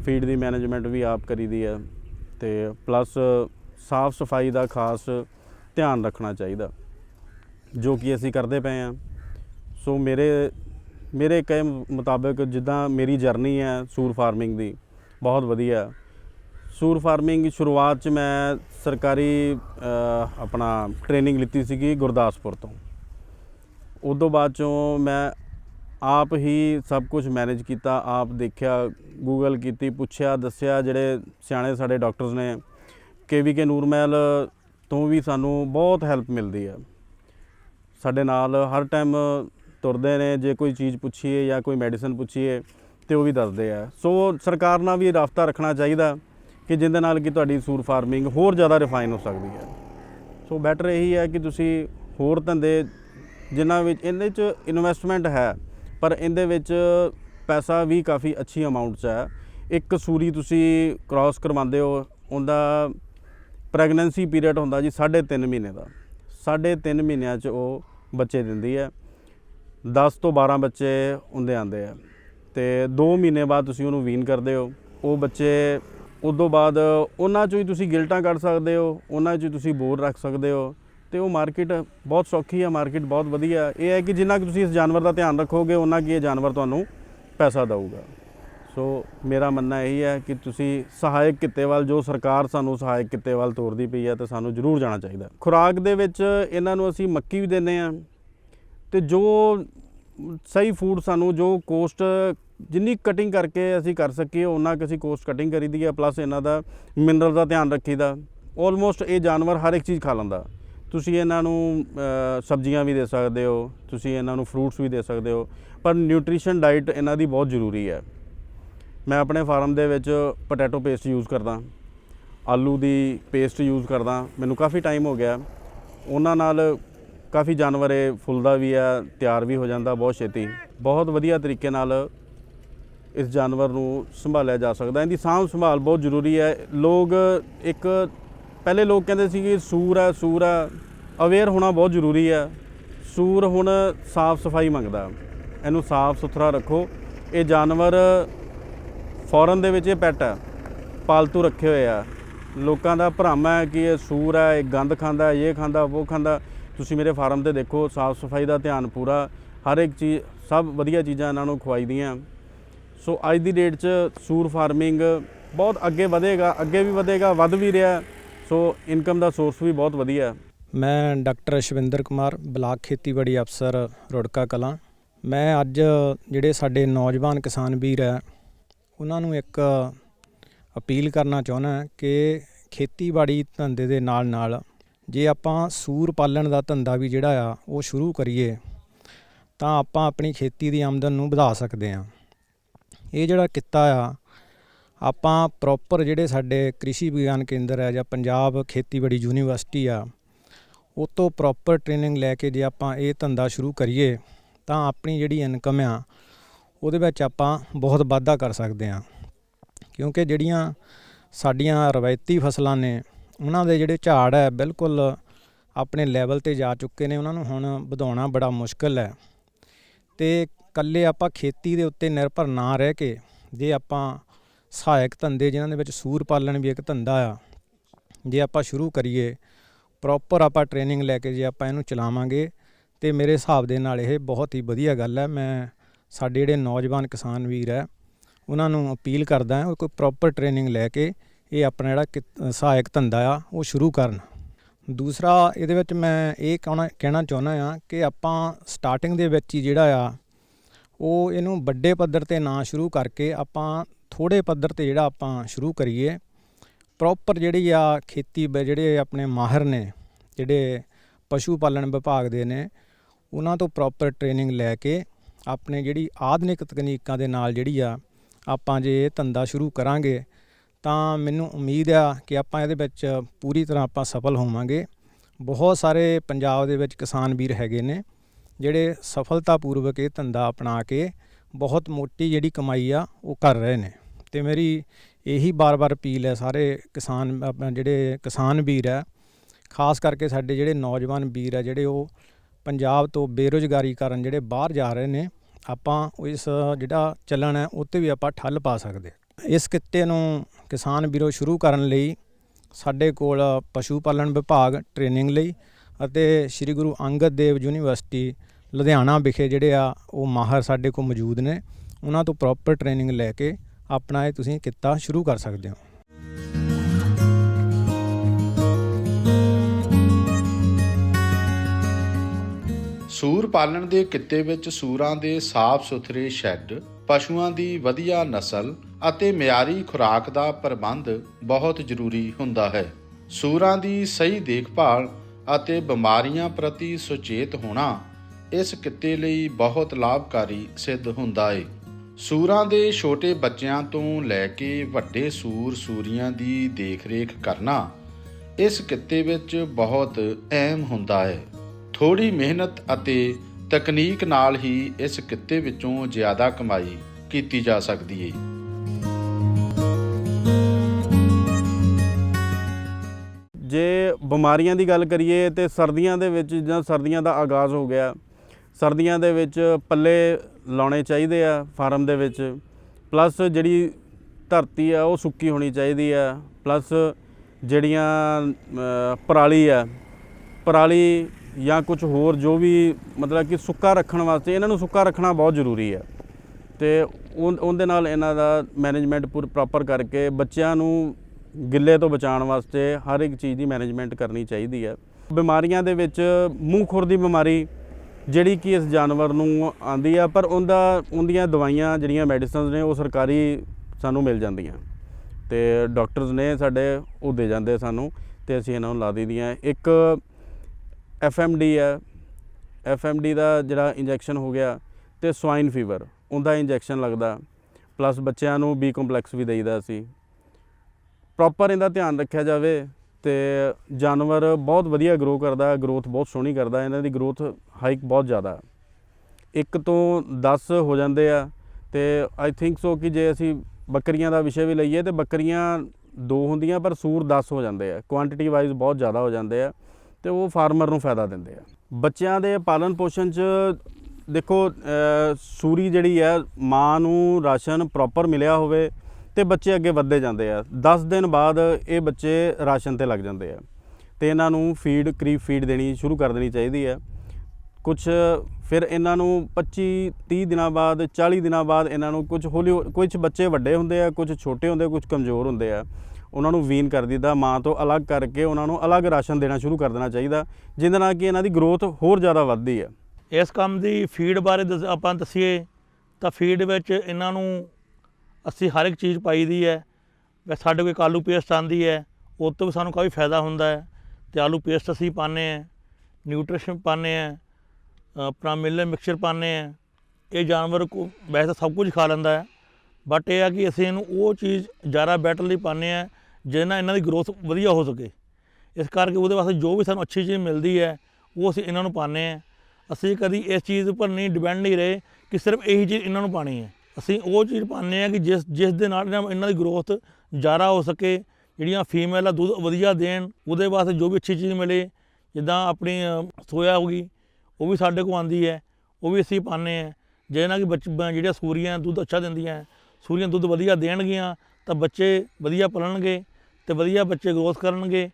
ਫੀਡ ਦੀ ਮੈਨੇਜਮੈਂਟ ਵੀ ਆਪ ਕਰੀਦੀ ਹੈ। ਤੇ ਪਲੱਸ ਸਾਫ਼ ਸਫ਼ਾਈ ਦਾ ਖਾਸ ਧਿਆਨ ਰੱਖਣਾ ਚਾਹੀਦਾ, ਜੋ ਕਿ ਅਸੀਂ ਕਰਦੇ ਪਏ ਹਾਂ। ਸੋ ਮੇਰੇ ਮੇਰੇ ਕਹੇ ਮੁਤਾਬਕ ਜਿੱਦਾਂ ਮੇਰੀ ਜਰਨੀ ਹੈ ਸੂਰ ਫਾਰਮਿੰਗ ਦੀ, ਬਹੁਤ ਵਧੀਆ ਹੈ। ਸੂਰ ਫਾਰਮਿੰਗ ਸ਼ੁਰੂਆਤ ਚ ਮੈਂ ਸਰਕਾਰੀ ਆਪਣਾ ਟ੍ਰੇਨਿੰਗ ਲਿੱਤੀ ਸੀਗੀ ਗੁਰਦਾਸਪੁਰ ਤੋਂ ਉਦੋਂ ਬਾਅਦ ਚੋਂ ਮੈਂ ਆਪ ਹੀ ਸਭ ਕੁਝ ਮੈਨੇਜ ਕੀਤਾ, ਆਪ ਦੇਖਿਆ ਗੂਗਲ ਕੀਤੀ, ਪੁੱਛਿਆ, ਦੱਸਿਆ ਜਿਹੜੇ ਸਿਆਣੇ ਸਾਡੇ ਡਾਕਟਰਸ ਨੇ ਕੇਵੀਕੇ ਨੂਰਮਹਿਲ ਤੋਂ ਵੀ ਸਾਨੂੰ ਬਹੁਤ ਹੈਲਪ ਮਿਲਦੀ ਹੈ ਸਾਡੇ ਨਾਲ ਹਰ ਟਾਈਮ ਤੁਰਦੇ ਨੇ, ਜੇ ਕੋਈ ਚੀਜ਼ ਪੁੱਛੀਏ ਜਾਂ ਕੋਈ ਮੈਡੀਸਨ ਪੁੱਛੀਏ ਤੇ ਉਹ ਵੀ ਦੱਸਦੇ ਆ। ਸੋ ਸਰਕਾਰ ਨਾਲ ਵੀ ਰਾਬਤਾ ਰੱਖਣਾ ਚਾਹੀਦਾ ਕਿ ਜਿੰਦੇ ਨਾਲ ਕਿ ਤੁਹਾਡੀ ਸੂਰ ਫਾਰਮਿੰਗ ਹੋਰ ਜ਼ਿਆਦਾ ਰਿਫਾਈਨ ਹੋ ਸਕਦੀ ਹੈ। ਸੋ ਬੈਟਰ ਇਹੀ ਹੈ ਕਿ ਤੁਸੀਂ ਹੋਰ ਧੰਦੇ ਜਿਨ੍ਹਾਂ ਵਿੱਚ ਇਹਦੇ 'ਚ ਇਨਵੈਸਟਮੈਂਟ ਹੈ, ਪਰ ਇਹਦੇ ਵਿੱਚ ਪੈਸਾ ਵੀ ਕਾਫੀ ਅੱਛੀ ਅਮਾਉਂਟ 'ਚ ਹੈ। ਇੱਕ ਸੂਰੀ ਤੁਸੀਂ ਕ੍ਰਾਸ ਕਰਵਾਉਂਦੇ ਹੋ, ਉਹਦਾ ਪ੍ਰੈਗਨੈਂਸੀ ਪੀਰੀਅਡ ਹੁੰਦਾ ਜੀ 3.5 ਮਹੀਨੇ ਦਾ। 3.5 ਮਹੀਨਿਆਂ 'ਚ ਉਹ ਬੱਚੇ ਦਿੰਦੀ ਹੈ। 10 ਤੋਂ 12 ਬੱਚੇ ਹੁੰਦੇ ਆਉਂਦੇ ਆ। ਤੇ 2 ਮਹੀਨੇ ਬਾਅਦ ਤੁਸੀਂ ਉਹਨੂੰ ਵੀਨ ਕਰਦੇ ਹੋ। ਉਹ ਬੱਚੇ ਉਦੋਂ ਬਾਅਦ ਉਹਨਾਂ 'ਚੋਂ ਹੀ ਤੁਸੀਂ ਗਿਲਟਾਂ ਕੱਢ ਸਕਦੇ ਹੋ, ਉਹਨਾਂ 'ਚ ਹੀ ਤੁਸੀਂ ਬੋਰ ਰੱਖ ਸਕਦੇ ਹੋ। ਤੇ ਉਹ ਮਾਰਕੀਟ ਬਹੁਤ ਸੌਖੀ ਹੈ ਮਾਰਕੀਟ ਬਹੁਤ ਵਧੀਆ। ਇਹ ਹੈ ਕਿ ਜਿੰਨਾ ਕਿ ਤੁਸੀਂ ਇਸ ਜਾਨਵਰ ਦਾ ਧਿਆਨ ਰੱਖੋਗੇ ਉਹਨਾਂ ਕੀ ਇਹ ਜਾਨਵਰ ਤੁਹਾਨੂੰ ਪੈਸਾ ਦੇਊਗਾ। ਸੋ ਮੇਰਾ ਮੰਨਣਾ ਇਹੀ ਹੈ ਕਿ ਤੁਸੀਂ ਸਹਾਇਕ ਕਿੱਤੇ ਵੱਲ, ਜੋ ਸਰਕਾਰ ਸਾਨੂੰ ਸਹਾਇਕ ਕਿੱਤੇ ਵੱਲ ਤੋਰਦੀ ਪਈ ਹੈ, ਤੇ ਸਾਨੂੰ ਜ਼ਰੂਰ ਜਾਣਾ ਚਾਹੀਦਾ। ਖੁਰਾਕ ਦੇ ਵਿੱਚ ਇਹਨਾਂ ਨੂੰ ਅਸੀਂ ਮੱਕੀ ਵੀ ਦਿੰਦੇ ਆ ਤੇ ਜੋ ਸਹੀ ਫੂਡ ਸਾਨੂੰ, ਜੋ ਕੋਸਟ ਜਿੰਨੀ ਕਟਿੰਗ ਕਰਕੇ ਅਸੀਂ ਕਰ ਸਕੀਏ ਉਹਨਾਂ ਕੁ ਅਸੀਂ ਕੋਸਟ ਕਟਿੰਗ ਕਰੀ ਦੀ ਹੈ ਪਲੱਸ ਇਹਨਾਂ ਦਾ ਮਿਨਰਲ ਦਾ ਧਿਆਨ ਰੱਖੀਦਾ ਆਲਮੋਸਟ ਇਹ ਜਾਨਵਰ ਹਰ ਇੱਕ ਚੀਜ਼ ਖਾ ਲੈਂਦਾ। ਤੁਸੀਂ ਇਹਨਾਂ ਨੂੰ ਸਬਜ਼ੀਆਂ ਵੀ ਦੇ ਸਕਦੇ ਹੋ, ਤੁਸੀਂ ਇਹਨਾਂ ਨੂੰ ਫਰੂਟਸ ਵੀ ਦੇ ਸਕਦੇ ਹੋ, ਪਰ ਨਿਊਟ੍ਰੀਸ਼ਨ ਡਾਈਟ ਇਹਨਾਂ ਦੀ ਬਹੁਤ ਜ਼ਰੂਰੀ ਹੈ। ਮੈਂ ਆਪਣੇ ਫਾਰਮ ਦੇ ਵਿੱਚ ਪੋਟੈਟੋ ਪੇਸਟ ਯੂਜ਼ ਕਰਦਾ, ਆਲੂ ਦੀ ਪੇਸਟ ਯੂਜ਼ ਕਰਦਾ, ਮੈਨੂੰ ਕਾਫੀ ਟਾਈਮ ਹੋ ਗਿਆ। ਉਹਨਾਂ ਨਾਲ ਕਾਫੀ ਜਾਨਵਰ ਇਹ ਫੁੱਲਦਾ ਵੀ ਹੈ ਤਿਆਰ ਵੀ ਹੋ ਜਾਂਦਾ, ਬਹੁਤ ਛੇਤੀ। ਬਹੁਤ ਵਧੀਆ ਤਰੀਕੇ ਨਾਲ ਇਸ ਜਾਨਵਰ ਨੂੰ ਸੰਭਾਲਿਆ ਜਾ ਸਕਦਾ। ਇਹਦੀ ਸਾਂਭ ਸੰਭਾਲ ਬਹੁਤ ਜ਼ਰੂਰੀ ਹੈ। ਲੋਕ ਇੱਕ, ਪਹਿਲੇ ਲੋਕ ਕਹਿੰਦੇ ਸੀ ਕਿ ਸੂਰ ਹੈ ਸੂਰ ਹੈ ਅਵੇਅਰ ਹੋਣਾ ਬਹੁਤ ਜ਼ਰੂਰੀ ਹੈ ਸੂਰ ਹੁਣ ਸਾਫ਼ ਸਫ਼ਾਈ ਮੰਗਦਾ। ਇਹਨੂੰ ਸਾਫ਼ ਸੁਥਰਾ ਰੱਖੋ। ਇਹ ਜਾਨਵਰ ਫੋਰਨ ਦੇ ਵਿੱਚ ਇਹ ਪੈਟ ਹੈ ਪਾਲਤੂ ਰੱਖੇ ਹੋਏ ਆ। ਲੋਕਾਂ ਦਾ ਭਰਮ ਹੈ ਕਿ ਇਹ ਸੂਰ ਹੈ ਇਹ ਗੰਦ ਖਾਂਦਾ, ਇਹ ਖਾਂਦਾ, ਉਹ ਖਾਂਦਾ। ਤੁਸੀਂ ਮੇਰੇ ਫਾਰਮ ਤੇ ਦੇਖੋ, ਸਾਫ਼ ਸਫ਼ਾਈ ਦਾ ਧਿਆਨ ਪੂਰਾ, ਹਰ ਇੱਕ ਚੀਜ਼, ਸਭ ਵਧੀਆ ਚੀਜ਼ਾਂ ਇਹਨਾਂ ਨੂੰ ਖਵਾਈ ਦੀਆਂ ਸੋ ਅੱਜ ਦੀ ਡੇਟ 'ਚ ਸੂਰ ਫਾਰਮਿੰਗ ਬਹੁਤ ਅੱਗੇ ਵਧੇਗਾ, ਅੱਗੇ ਵੀ ਵਧੇਗਾ, ਵੱਧ ਵੀ ਰਿਹਾ। ਸੋ ਇਨਕਮ ਦਾ ਸੋਰਸ ਵੀ ਬਹੁਤ ਵਧੀਆ ਮੈਂ ਡਾਕਟਰ ਅਸ਼ਵਿੰਦਰ ਕੁਮਾਰ, ਬਲਾਕ ਖੇਤੀਬਾੜੀ ਅਫਸਰ, ਰੁੜਕਾ ਕਲਾਂ। ਮੈਂ ਅੱਜ ਜਿਹੜੇ ਸਾਡੇ ਨੌਜਵਾਨ ਕਿਸਾਨ ਵੀਰ ਹੈ, ਉਹਨਾਂ ਨੂੰ ਇੱਕ ਅਪੀਲ ਕਰਨਾ ਚਾਹੁੰਦਾ ਕਿ ਖੇਤੀਬਾੜੀ ਧੰਦੇ ਦੇ ਨਾਲ ਨਾਲ ਜੇ ਆਪਾਂ ਸੂਰ ਪਾਲਣ ਦਾ ਧੰਦਾ ਵੀ ਜਿਹੜਾ ਆ, ਉਹ ਸ਼ੁਰੂ ਕਰੀਏ, ਤਾਂ ਆਪਾਂ ਆਪਣੀ ਖੇਤੀ ਦੀ ਆਮਦਨ ਨੂੰ ਵਧਾ ਸਕਦੇ ਹਾਂ। ਇਹ ਜਿਹੜਾ ਕਿੱਤਾ ਆ, ਆਪਾਂ ਪ੍ਰੋਪਰ ਜਿਹੜੇ ਸਾਡੇ ਕ੍ਰਿਸ਼ੀ ਵਿਗਿਆਨ ਕੇਂਦਰ ਹੈ ਜਾਂ ਪੰਜਾਬ ਖੇਤੀਬਾੜੀ ਯੂਨੀਵਰਸਿਟੀ ਆ, ਉਹ ਤੋਂ ਪ੍ਰੋਪਰ ਟ੍ਰੇਨਿੰਗ ਲੈ ਕੇ ਜੇ ਆਪਾਂ ਇਹ ਧੰਦਾ ਸ਼ੁਰੂ ਕਰੀਏ, ਤਾਂ ਆਪਣੀ ਜਿਹੜੀ ਇਨਕਮ ਆ, ਉਹਦੇ ਵਿੱਚ ਆਪਾਂ ਬਹੁਤ ਵਾਧਾ ਕਰ ਸਕਦੇ ਹਾਂ। ਕਿਉਂਕਿ ਜਿਹੜੀਆਂ ਸਾਡੀਆਂ ਰਵਾਇਤੀ ਫਸਲਾਂ ਨੇ ਉਹਨਾਂ ਦੇ ਜਿਹੜੇ ਝਾੜ ਹੈ, ਬਿਲਕੁਲ ਆਪਣੇ ਲੈਵਲ ਤੇ ਜਾ ਚੁੱਕੇ ਨੇ, ਉਹਨਾਂ ਨੂੰ ਹੁਣ ਵਧਾਉਣਾ ਬੜਾ ਮੁਸ਼ਕਲ ਹੈ। ਤੇ ਇਕੱਲੇ ਆਪਾਂ ਖੇਤੀ ਦੇ ਉੱਤੇ ਨਿਰਭਰ ਨਾ ਰਹਿ ਕੇ, ਜੇ ਆਪਾਂ ਸਹਾਇਕ ਧੰਦੇ ਜਿਨ੍ਹਾਂ ਦੇ ਵਿੱਚ ਸੂਰ ਪਾਲਣ ਵੀ ਇੱਕ ਧੰਦਾ ਆ, ਜੇ ਆਪਾਂ ਸ਼ੁਰੂ ਕਰੀਏ ਪ੍ਰੋਪਰ ਆਪਾਂ ਟ੍ਰੇਨਿੰਗ ਲੈ ਕੇ ਜੇ ਆਪਾਂ ਇਹਨੂੰ ਚਲਾਵਾਂਗੇ, ਤੇ ਮੇਰੇ ਹਿਸਾਬ ਦੇ ਨਾਲ ਇਹ ਬਹੁਤ ਹੀ ਵਧੀਆ ਗੱਲ ਹੈ। ਮੈਂ, ਸਾਡੇ ਜਿਹੜੇ ਨੌਜਵਾਨ ਕਿਸਾਨ ਵੀਰ ਹੈ, ਉਹਨਾਂ ਨੂੰ ਅਪੀਲ ਕਰਦਾ ਹਾਂ, ਉਹ ਕੋਈ ਪ੍ਰੋਪਰ ਟ੍ਰੇਨਿੰਗ ਲੈ ਕੇ ਇਹ ਆਪਣਾ ਜਿਹੜਾ ਕਿਤ- ਸਹਾਇਕ ਧੰਦਾ ਆ, ਉਹ ਸ਼ੁਰੂ ਕਰਨ। ਦੂਸਰਾ, ਇਹਦੇ ਵਿੱਚ ਮੈਂ ਇਹ ਕਹਿਣਾ ਕਹਿਣਾ ਚਾਹੁੰਦਾ ਆ ਕਿ ਆਪਾਂ ਸਟਾਰਟਿੰਗ ਦੇ ਵਿੱਚ ਹੀ ਜਿਹੜਾ ਆ, ਉਹ ਇਹਨੂੰ ਵੱਡੇ ਪੱਧਰ ਤੇ ਨਾ ਸ਼ੁਰੂ ਕਰਕੇ ਆਪਾਂ ਥੋੜੇ ਪੱਧਰ ਤੇ ਜਿਹੜਾ ਆਪਾਂ ਸ਼ੁਰੂ ਕਰੀਏ। ਪ੍ਰੋਪਰ ਜਿਹੜੀ ਆ ਖੇਤੀ ਬ- ਜਿਹੜੇ ਆਪਣੇ ਮਾਹਰ ਨੇ, ਜਿਹੜੇ ਪਸ਼ੂ ਪਾਲਣ ਵਿਭਾਗ ਦੇ ਨੇ, ਉਹਨਾਂ ਤੋਂ ਪ੍ਰੋਪਰ ਟ੍ਰੇਨਿੰਗ ਲੈ ਕੇ ਆਪਣੇ ਜਿਹੜੀ ਆਧੁਨਿਕ ਤਕਨੀਕਾਂ ਦੇ ਨਾਲ ਜਿਹੜੀ ਆ ਆਪਾਂ ਜੇ ਇਹ ਧੰਦਾ ਸ਼ੁਰੂ ਕਰਾਂਗੇ ਤਾਂ ਮੈਨੂੰ ਉਮੀਦ ਆ ਕਿ ਆਪਾਂ ਇਹਦੇ ਵਿੱਚ ਪੂਰੀ ਤਰ੍ਹਾਂ ਆਪਾਂ ਸਫਲ ਹੋਵਾਂਗੇ। ਬਹੁਤ ਸਾਰੇ ਪੰਜਾਬ ਦੇ ਵਿੱਚ ਕਿਸਾਨ ਵੀਰ ਹੈਗੇ ਨੇ, ਜਿਹੜੇ ਸਫਲਤਾਪੂਰਵਕ ਇਹ ਧੰਦਾ ਅਪਣਾ ਕੇ ਬਹੁਤ ਮੋਟੀ ਜਿਹੜੀ ਕਮਾਈ ਆ ਉਹ ਕਰ ਰਹੇ ਨੇ। ਤੇ ਮੇਰੀ ਇਹੀ ਬਾਰ-ਬਾਰ ਅਪੀਲ ਹੈ ਸਾਰੇ ਕਿਸਾਨ ਆਪਣਾ ਜਿਹੜੇ ਕਿਸਾਨ ਵੀਰ ਹੈ ਖਾਸ ਕਰਕੇ ਸਾਡੇ ਜਿਹੜੇ ਨੌਜਵਾਨ ਵੀਰ ਹੈ ਜਿਹੜੇ ਉਹ ਪੰਜਾਬ ਤੋਂ ਬੇਰੁਜ਼ਗਾਰੀ ਕਾਰਨ ਜਿਹੜੇ ਬਾਹਰ ਜਾ ਰਹੇ ਨੇ, ਆਪਾਂ ਇਸ ਜਿਹੜਾ ਚੱਲਣ ਹੈ ਉੱਤੇ ਵੀ ਆਪਾਂ ਠੱਲ ਪਾ ਸਕਦੇ। ਇਸ ਕਿੱਤੇ ਨੂੰ ਕਿਸਾਨ ਵੀਰੋ ਸ਼ੁਰੂ ਕਰਨ ਲਈ ਸਾਡੇ ਕੋਲ ਪਸ਼ੂ ਪਾਲਣ ਵਿਭਾਗ ਟ੍ਰੇਨਿੰਗ ਲਈ ਅਤੇ ਸ੍ਰੀ ਗੁਰੂ ਅੰਗਦ ਦੇਵ ਯੂਨੀਵਰਸਿਟੀ ਲੁਧਿਆਣਾ ਵਿਖੇ ਜਿਹੜੇ ਆ ਉਹ ਮਾਹਰ ਸਾਡੇ ਕੋਲ ਮੌਜੂਦ ਨੇ। ਉਹਨਾਂ ਤੋਂ ਪ੍ਰੋਪਰ ਟ੍ਰੇਨਿੰਗ ਲੈ ਕੇ ਆਪਣਾ ਇਹ ਤੁਸੀਂ ਕਿੱਤਾ ਸ਼ੁਰੂ ਕਰ ਸਕਦੇ ਹੋ। ਸੂਰ ਪਾਲਣ ਦੇ ਕਿੱਤੇ ਵਿੱਚ ਸੂਰਾਂ ਦੇ ਸਾਫ਼ ਸੁਥਰੇ ਸ਼ੈੱਡ ਪਸ਼ੂਆਂ ਦੀ ਵਧੀਆ ਨਸਲ ਅਤੇ ਮਿਆਰੀ ਖੁਰਾਕ ਦਾ ਪ੍ਰਬੰਧ ਬਹੁਤ ਜ਼ਰੂਰੀ ਹੁੰਦਾ ਹੈ। ਸੂਰਾਂ ਦੀ ਸਹੀ ਦੇਖਭਾਲ ਅਤੇ ਬਿਮਾਰੀਆਂ ਪ੍ਰਤੀ ਸੁਚੇਤ ਹੋਣਾ ਇਸ ਕਿੱਤੇ ਲਈ ਬਹੁਤ ਲਾਭਕਾਰੀ ਸਿੱਧ ਹੁੰਦਾ ਹੈ ਸੂਰਾਂ ਦੇ ਛੋਟੇ ਬੱਚਿਆਂ ਤੋਂ ਲੈ ਕੇ ਵੱਡੇ ਸੂਰ ਸੂਰੀਆਂ ਦੀ ਦੇਖਰੇਖ ਕਰਨਾ ਇਸ ਕਿੱਤੇ ਵਿੱਚ ਬਹੁਤ ਅਹਿਮ ਹੁੰਦਾ ਹੈ। ਥੋੜੀ ਮਿਹਨਤ ਅਤੇ ਤਕਨੀਕ ਨਾਲ ਹੀ ਇਸ ਕਿੱਤੇ ਵਿੱਚੋਂ ਜ਼ਿਆਦਾ ਕਮਾਈ ਕੀਤੀ ਜਾ ਸਕਦੀ ਹੈ ਜੇ ਬਿਮਾਰੀਆਂ ਦੀ ਗੱਲ ਕਰੀਏ ਤੇ ਸਰਦੀਆਂ ਦੇ ਵਿੱਚ ਜਾਂ ਸਰਦੀਆਂ ਦਾ ਆਗਾਜ਼ ਹੋ ਗਿਆ, ਸਰਦੀਆਂ ਦੇ ਵਿੱਚ ਪੱਲੇ ਲਾਉਣੇ ਚਾਹੀਦੇ ਆ ਫਾਰਮ ਦੇ ਵਿੱਚ, ਪਲੱਸ ਜਿਹੜੀ ਧਰਤੀ ਆ ਉਹ ਸੁੱਕੀ ਹੋਣੀ ਚਾਹੀਦੀ ਆ, ਪਲੱਸ ਜਿਹੜੀਆਂ ਪਰਾਲੀ ਆ, ਪਰਾਲੀ ਜਾਂ ਕੁਝ ਹੋਰ ਜੋ ਵੀ ਮਤਲਬ ਕਿ ਸੁੱਕਾ ਰੱਖਣ ਵਾਸਤੇ, ਇਹਨਾਂ ਨੂੰ ਸੁੱਕਾ ਰੱਖਣਾ ਬਹੁਤ ਜ਼ਰੂਰੀ ਹੈ। ਤੇ ਉਹਦੇ ਨਾਲ ਇਹਨਾਂ ਦਾ ਮੈਨੇਜਮੈਂਟ ਪੂਰ ਪ੍ਰੋਪਰ ਕਰਕੇ ਬੱਚਿਆਂ ਨੂੰ ਗਿੱਲੇ ਤੋਂ ਬਚਾਉਣ ਵਾਸਤੇ ਹਰ ਇੱਕ ਚੀਜ਼ ਦੀ ਮੈਨੇਜਮੈਂਟ ਕਰਨੀ ਚਾਹੀਦੀ ਹੈ। ਬਿਮਾਰੀਆਂ ਦੇ ਵਿੱਚ ਮੂੰਹ ਖੁਰ ਦੀ ਬਿਮਾਰੀ, ਜਿਹੜੀ ਕਿ ਇਸ ਜਾਨਵਰ ਨੂੰ ਆਂਦੀ ਆ, ਪਰ ਉਹਦਾ, ਉਹਦੀਆਂ ਦਵਾਈਆਂ ਜਿਹੜੀਆਂ ਮੈਡੀਸਨਸ ਨੇ, ਉਹ ਸਰਕਾਰੀ ਸਾਨੂੰ ਮਿਲ ਜਾਂਦੀਆਂ। ਤੇ ਡਾਕਟਰਸ ਨੇ ਸਾਡੇ, ਉਹ ਦੇ ਜਾਂਦੇ ਸਾਨੂੰ, ਤੇ ਅਸੀਂ ਇਹਨਾਂ ਨੂੰ ਲਾ ਦਈਦੀਆਂ। ਇੱਕ ਐਫਐਮਡੀ ਹੈ। ਐਫਐਮਡੀ ਦਾ ਜਿਹੜਾ ਇੰਜੈਕਸ਼ਨ ਹੋ ਗਿਆ ਤੇ ਸਵਾਈਨ ਫੀਵਰ ਉਹਦਾ ਇੰਜੈਕਸ਼ਨ ਲੱਗਦਾ। ਪਲੱਸ ਬੱਚਿਆਂ ਨੂੰ ਬੀ ਕੰਪਲੈਕਸ ਵੀ ਦੇਈਦਾ ਸੀ। ਪ੍ਰੋਪਰ ਇਹਦਾ ਧਿਆਨ ਰੱਖਿਆ ਜਾਵੇ ਤੇ ਜਾਨਵਰ ਬਹੁਤ ਵਧੀਆ ਗਰੋ ਕਰਦਾ ਗਰੋਥ ਬਹੁਤ ਸੋਹਣੀ ਕਰਦਾ, ਇਹਨਾਂ ਦੀ ਗਰੋਥ ਹਾਈਕ ਬਹੁਤ ਜ਼ਿਆਦਾ। ਇੱਕ ਤੋਂ 10 ਹੋ ਜਾਂਦੇ ਆ ਤੇ ਆਈ ਥਿੰਕ ਸੋ ਕਿ ਜੇ ਅਸੀਂ ਬੱਕਰੀਆਂ ਦਾ ਵਿਸ਼ੇ ਵੀ ਲਈਏ ਤੇ ਬੱਕਰੀਆਂ ਦੋ ਹੁੰਦੀਆਂ ਪਰ ਸੂਰ 10 ਹੋ ਜਾਂਦੇ ਆ। ਕੁਆਂਟੀਟੀ ਵਾਈਜ਼ ਬਹੁਤ ਜ਼ਿਆਦਾ ਹੋ ਜਾਂਦੇ ਆ। ਤੇ ਉਹ ਫਾਰਮਰ ਨੂੰ ਫਾਇਦਾ ਦਿੰਦੇ ਆ। ਬੱਚਿਆਂ ਦੇ ਪਾਲਣ ਪੋਸ਼ਣ ਚ, ਦੇਖੋ ਸੂਰੀ ਜਿਹੜੀ ਹੈ ਮਾਂ ਨੂੰ ਰਾਸ਼ਨ ਪ੍ਰੋਪਰ ਮਿਲਿਆ ਹੋਵੇ ਤੇ ਬੱਚੇ ਅੱਗੇ ਵੱਧਦੇ ਜਾਂਦੇ ਆ। 10 ਦਿਨ ਬਾਅਦ ਇਹ ਬੱਚੇ ਰਾਸ਼ਨ ਤੇ ਲੱਗ ਜਾਂਦੇ ਆ। ਤੇ ਇਹਨਾਂ ਨੂੰ ਫੀਡ ਕਰੀਬ ਫੀਡ ਦੇਣੀ ਸ਼ੁਰੂ ਕਰ ਦੇਣੀ ਚਾਹੀਦੀ ਹੈ ਕੁਝ ਫਿਰ ਇਹਨਾਂ ਨੂੰ 25 30 ਦਿਨਾਂ ਬਾਅਦ 40 ਦਿਨਾਂ ਬਾਅਦ ਇਹਨਾਂ ਨੂੰ ਕੁਝ ਹੌਲੀ ਕੁਝ ਬੱਚੇ ਵੱਡੇ ਹੁੰਦੇ ਆ ਕੁਝ ਛੋਟੇ ਹੁੰਦੇ ਕੁਝ ਕਮਜ਼ੋਰ ਹੁੰਦੇ ਆ। ਉਹਨਾਂ ਨੂੰ ਵੀਨ ਕਰ ਦਿੱਤਾ, ਮਾਂ ਤੋਂ ਅਲੱਗ ਕਰਕੇ ਉਹਨਾਂ ਨੂੰ ਅਲੱਗ ਰਾਸ਼ਨ ਦੇਣਾ ਸ਼ੁਰੂ ਕਰ ਦੇਣਾ ਚਾਹੀਦਾ, ਜਿਹਦੇ ਨਾਲ ਕਿ ਇਹਨਾਂ ਦੀ ਗਰੋਥ ਹੋਰ ਜ਼ਿਆਦਾ ਵੱਧਦੀ ਹੈ। ਇਸ ਕੰਮ ਦੀ ਫੀਡ ਬਾਰੇ ਦੱਸ- ਆਪਾਂ ਦੱਸੀਏ, ਤਾਂ ਫੀਡ ਵਿੱਚ ਇਹਨਾਂ ਨੂੰ ਅਸੀਂ ਹਰ ਇੱਕ ਚੀਜ਼ ਪਾਈ ਦੀ ਹੈ ਸਾਡੇ ਕੋਲ ਇੱਕ ਆਲੂ ਪੇਸਟ ਆਂਦੀ ਹੈ, ਉਹ ਤੋਂ ਵੀ ਸਾਨੂੰ ਕਾਫੀ ਫਾਇਦਾ ਹੁੰਦਾ ਹੈ, ਤੇ ਆਲੂ ਪੇਸਟ ਅਸੀਂ ਪਾਉਂਦੇ ਹਾਂ ਨਿਊਟ੍ਰੀਸ਼ਨ ਪਾਉਂਦੇ ਹਾਂ, ਆਪਣਾ ਮਿਲਰ ਮਿਕਸਚਰ ਪਾਉਂਦੇ ਹਾਂ, ਇਹ ਜਾਨਵਰ ਕੋ ਵੈਸੇ ਤਾਂ ਸਭ ਕੁਝ ਖਾ ਲੈਂਦਾ ਹੈ ਬਟ ਇਹ ਆ ਕਿ ਅਸੀਂ ਇਹਨੂੰ ਉਹ ਚੀਜ਼ ਜ਼ਿਆਦਾ ਬੈਟਰ ਲਈ ਪਾਉਂਦੇ ਹਾਂ ਜਿਹਦੇ ਨਾਲ ਇਹਨਾਂ ਦੀ ਗਰੋਥ ਵਧੀਆ ਹੋ ਸਕੇ। ਇਸ ਕਰਕੇ ਉਹਦੇ ਵਾਸਤੇ ਜੋ ਵੀ ਸਾਨੂੰ ਅੱਛੀ ਚੀਜ਼ ਮਿਲਦੀ ਹੈ, ਉਹ ਅਸੀਂ ਇਹਨਾਂ ਨੂੰ ਪਾਉਂਦੇ ਹਾਂ। ਅਸੀਂ ਕਦੀ ਇਸ ਚੀਜ਼ ਉੱਪਰ ਨਹੀਂ ਡਿਪੈਂਡ ਨਹੀਂ ਰਹੇ ਕਿ ਸਿਰਫ ਇਹੀ ਚੀਜ਼ ਇਹਨਾਂ ਨੂੰ ਪਾਣੀ ਹੈ। ਅਸੀਂ ਉਹ ਚੀਜ਼ ਪਾਉਂਦੇ ਹਾਂ ਕਿ ਜਿਸ ਜਿਸ ਦੇ ਨਾਲ ਇਹਨਾਂ ਦੀ ਗਰੋਥ ਜ਼ਿਆਦਾ ਹੋ ਸਕੇ, ਜਿਹੜੀਆਂ ਫੀਮੇਲ ਆ ਦੁੱਧ ਵਧੀਆ ਦੇਣ, ਉਹਦੇ ਵਾਸਤੇ ਜੋ ਵੀ ਅੱਛੀ ਚੀਜ਼ ਮਿਲੇ, ਜਿੱਦਾਂ ਆਪਣੀ ਸੋਇਆ ਹੋ ਗਈ, ਉਹ ਵੀ ਸਾਡੇ ਕੋਲ ਆਂਦੀ ਹੈ, ਉਹ ਵੀ ਅਸੀਂ ਪਾਉਂਦੇ ਹਾਂ। ਜਿਹਦੇ ਨਾਲ ਕਿ ਬੱਚ ਜਿਹੜੀਆਂ ਸੂਰੀਆਂ ਦੁੱਧ ਅੱਛਾ ਦਿੰਦੀਆਂ, ਸੂਰੀਆਂ ਦੁੱਧ ਵਧੀਆ ਦੇਣਗੀਆਂ, ਤਾਂ ਬੱਚੇ ਵਧੀਆ ਪਲਣਗੇ। ਤੇ ਵਧੀਆ ਬੱਚੇ ਗਰੋਥ ਕਰਨਗੇ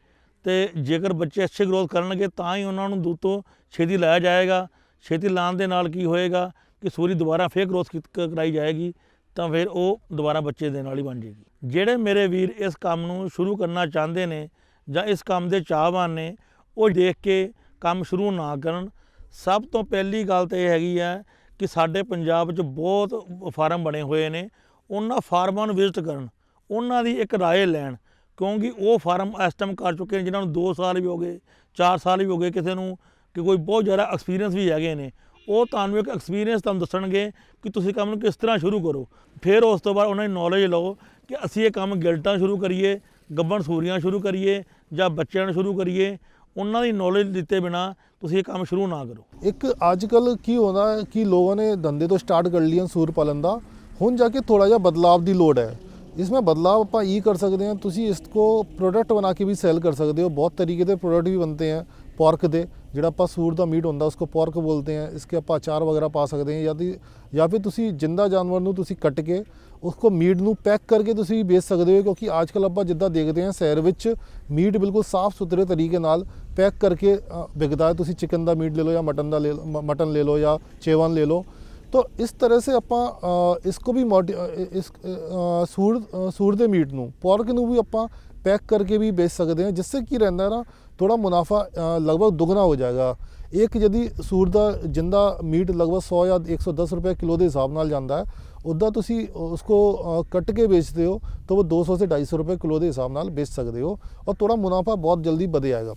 ਤੇ ਜੇਕਰ ਬੱਚੇ ਅੱਛੇ ਗਰੋਥ ਕਰਨਗੇ ਤਾਂ ਹੀ ਉਹਨਾਂ ਨੂੰ ਦੁੱਧ ਤੋਂ ਛੇਤੀ ਲਾਇਆ ਜਾਏਗਾ। ਛੇਤੀ ਲਾਉਣ ਦੇ ਨਾਲ ਕੀ ਹੋਏਗਾ ਕਿ ਸੂਰੀ ਦੁਬਾਰਾ ਫੇਰ ਗਰੋਥ ਕਰਾਈ ਜਾਏਗੀ ਤਾਂ ਫਿਰ ਉਹ ਦੁਬਾਰਾ ਬੱਚੇ ਦੇ ਨਾਲ ਹੀ ਬਣ ਜਾਏਗੀ ਜਿਹੜੇ ਮੇਰੇ ਵੀਰ ਇਸ ਕੰਮ ਨੂੰ ਸ਼ੁਰੂ ਕਰਨਾ ਚਾਹੁੰਦੇ ਨੇ ਜਾਂ ਇਸ ਕੰਮ ਦੇ ਚਾਹਵਾਨ ਨੇ, ਉਹ ਦੇਖ ਕੇ ਕੰਮ ਸ਼ੁਰੂ ਨਾ ਕਰਨ। ਸਭ ਤੋਂ ਪਹਿਲੀ ਗੱਲ ਤਾਂ ਇਹ ਹੈਗੀ ਹੈ ਕਿ ਸਾਡੇ ਪੰਜਾਬ 'ਚ ਬਹੁਤ ਫਾਰਮ ਬਣੇ ਹੋਏ ਨੇ। ਉਹਨਾਂ ਫਾਰਮਾਂ ਨੂੰ ਵਿਜ਼ਿਟ ਕਰਨ, ਉਹਨਾਂ ਦੀ ਇੱਕ ਰਾਏ ਲੈਣ ਕਿਉਂਕਿ ਉਹ ਫਾਰਮ ਇਸ ਟਾਈਮ ਕਰ ਚੁੱਕੇ ਨੇ, ਜਿਨ੍ਹਾਂ ਨੂੰ 2 ਸਾਲ ਵੀ ਹੋ ਗਏ 4 ਸਾਲ ਵੀ ਹੋ ਗਏ ਕਿਸੇ ਨੂੰ ਕਿ ਕੋਈ ਬਹੁਤ ਜ਼ਿਆਦਾ ਐਕਸਪੀਰੀਅੰਸ ਵੀ ਹੈਗੇ ਨੇ। ਉਹ ਤੁਹਾਨੂੰ ਇੱਕ ਐਕਸਪੀਰੀਅੰਸ ਤੁਹਾਨੂੰ ਦੱਸਣਗੇ ਕਿ ਤੁਸੀਂ ਕੰਮ ਨੂੰ ਕਿਸ ਤਰ੍ਹਾਂ ਸ਼ੁਰੂ ਕਰੋ। ਫਿਰ ਉਸ ਤੋਂ ਬਾਅਦ ਉਹਨਾਂ ਦੀ ਨੌਲੇਜ ਲਓ ਕਿ ਅਸੀਂ ਇਹ ਕੰਮ ਗਿਲਟਾਂ ਸ਼ੁਰੂ ਕਰੀਏ, ਗੱਬਣ ਸੂਰੀਆਂ ਸ਼ੁਰੂ ਕਰੀਏ ਜਾਂ ਬੱਚਿਆਂ ਨੂੰ ਸ਼ੁਰੂ ਕਰੀਏ, ਉਹਨਾਂ ਦੀ ਨੌਲੇਜ ਦਿੱਤੇ ਬਿਨਾ ਤੁਸੀਂ ਇਹ ਕੰਮ ਸ਼ੁਰੂ ਨਾ ਕਰੋ। ਇੱਕ ਅੱਜ ਕੱਲ ਕੀ ਹੁੰਦਾ ਕਿ ਲੋਕਾਂ ਨੇ ਧੰਦੇ ਤੋਂ ਸਟਾਰਟ ਕਰ ਲਿਆ ਸੂਰ ਪਾਲਣ ਦਾ। ਹੁਣ ਜਾ ਕੇ ਥੋੜਾ ਜਿਹਾ ਬਦਲਾਵ ਦੀ ਲੋੜ ਹੈ। ਇਸ इसमें बदलाव ਆਪਾਂ ई ਕਰ ਸਕਦੇ ਹਾਂ ਤੁਸੀਂ ਇਸ ਕੋ ਪ੍ਰੋਡਕਟ ਬਣਾ ਕੇ ਵੀ ਸੇਲ ਕਰ ਸਕਦੇ ਹੋ ਬਹੁਤ ਤਰੀਕੇ ਦੇ ਪ੍ਰੋਡਕਟ ਵੀ ਬਣਦੇ ਹੈ ਪੋਰਕ ਦੇ ਜਿਹੜਾ ਆਪਾਂ ਸੂਰ ਦਾ ਮੀਟ ਹੁੰਦਾ ਉਸ ਕੋ ਪੋਰਕ ਬੋਲਦੇ ਹਾਂ ਇਸ ਕੇ ਆਪਾਂ ਅਚਾਰ ਵਗੈਰਾ ਪਾ ਸਕਦੇ ਹਾਂ ਜਾਂ ਤੇ ਜਾਂ ਫਿਰ ਤੁਸੀਂ ਜਿੰਦਾ ਜਾਨਵਰ ਨੂੰ ਤੁਸੀਂ ਕੱਟ ਕੇ ਉਸ ਕੋ ਮੀਟ ਨੂੰ ਪੈਕ ਕਰਕੇ ਤੁਸੀਂ ਵੇਚ ਸਕਦੇ ਹੋ ਕਿਉਂਕਿ ਅੱਜ ਕੱਲ ਆਪਾਂ ਜਿੱਦਾਂ ਦੇਖਦੇ ਹਾਂ ਸੈਰ ਵਿੱਚ ਮੀਟ ਬਿਲਕੁਲ ਸਾਫ਼ ਸੁਥਰੇ ਤਰੀਕੇ ਨਾਲ ਪੈਕ ਕਰਕੇ ਵਿਕਦਾ ਹੈ ਤੁਸੀਂ ਚਿਕਨ ਦਾ ਮੀਟ ਲੈ ਲਓ ਜਾਂ ਮਟਨ ਦਾ ਲੈ ਲਓ ਮਟਨ ਲੈ ਲਓ ਜਾਂ ਚੇਵਨ ਲੈ ਲਓ तो इस तरह से ਆਪਾਂ ਅ, ਇਸਕੋ ਵੀ ਮੋਡੀ ਅ, ਇਸ ਅ, ਸੂਰ ਅ, ਸੂਰ ਦੇ ਮੀਟ ਨੂੰ ਪੋਰਕ ਨੂੰ ਵੀ ਆਪਾਂ ਪੈਕ करके भी बेच सकते हैं जिससे ਕੀ ਰਹਿੰਦਾ ਹੈ ਨਾ ਥੋੜਾ ਮੁਨਾਫਾ ਅ, ਲਗਭਗ ਦੁੱਗਣਾ ਹੋ ਜਾਏਗਾ ਇੱਕ ਜਦੀ ਸੂਰ ਦਾ ਜਿੰਦਾ ਮੀਟ ਲਗਭਗ 100 ਜਾਂ 110 ਰੁਪਏ ਕਿਲੋ ਦੇ ਹਿਸਾਬ ਨਾਲ ਜਾਂਦਾ ਹੈ ਉੱਦਾਂ ਤੁਸੀਂ ਉਸਕੋ ਅ, ਕੱਟ ਕੇ ਵੇਚਦੇ ਹੋ ਤਾਂ ਉਹ 200 से 250 ਰੁਪਏ ਕਿਲੋ ਦੇ ਹਿਸਾਬ ਨਾਲ ਵੇਚ ਸਕਦੇ ਹੋ ਔਰ ਥੋੜਾ ਮੁਨਾਫਾ ਬਹੁਤ ਜਲਦੀ ਵਧ ਜਾਏਗਾ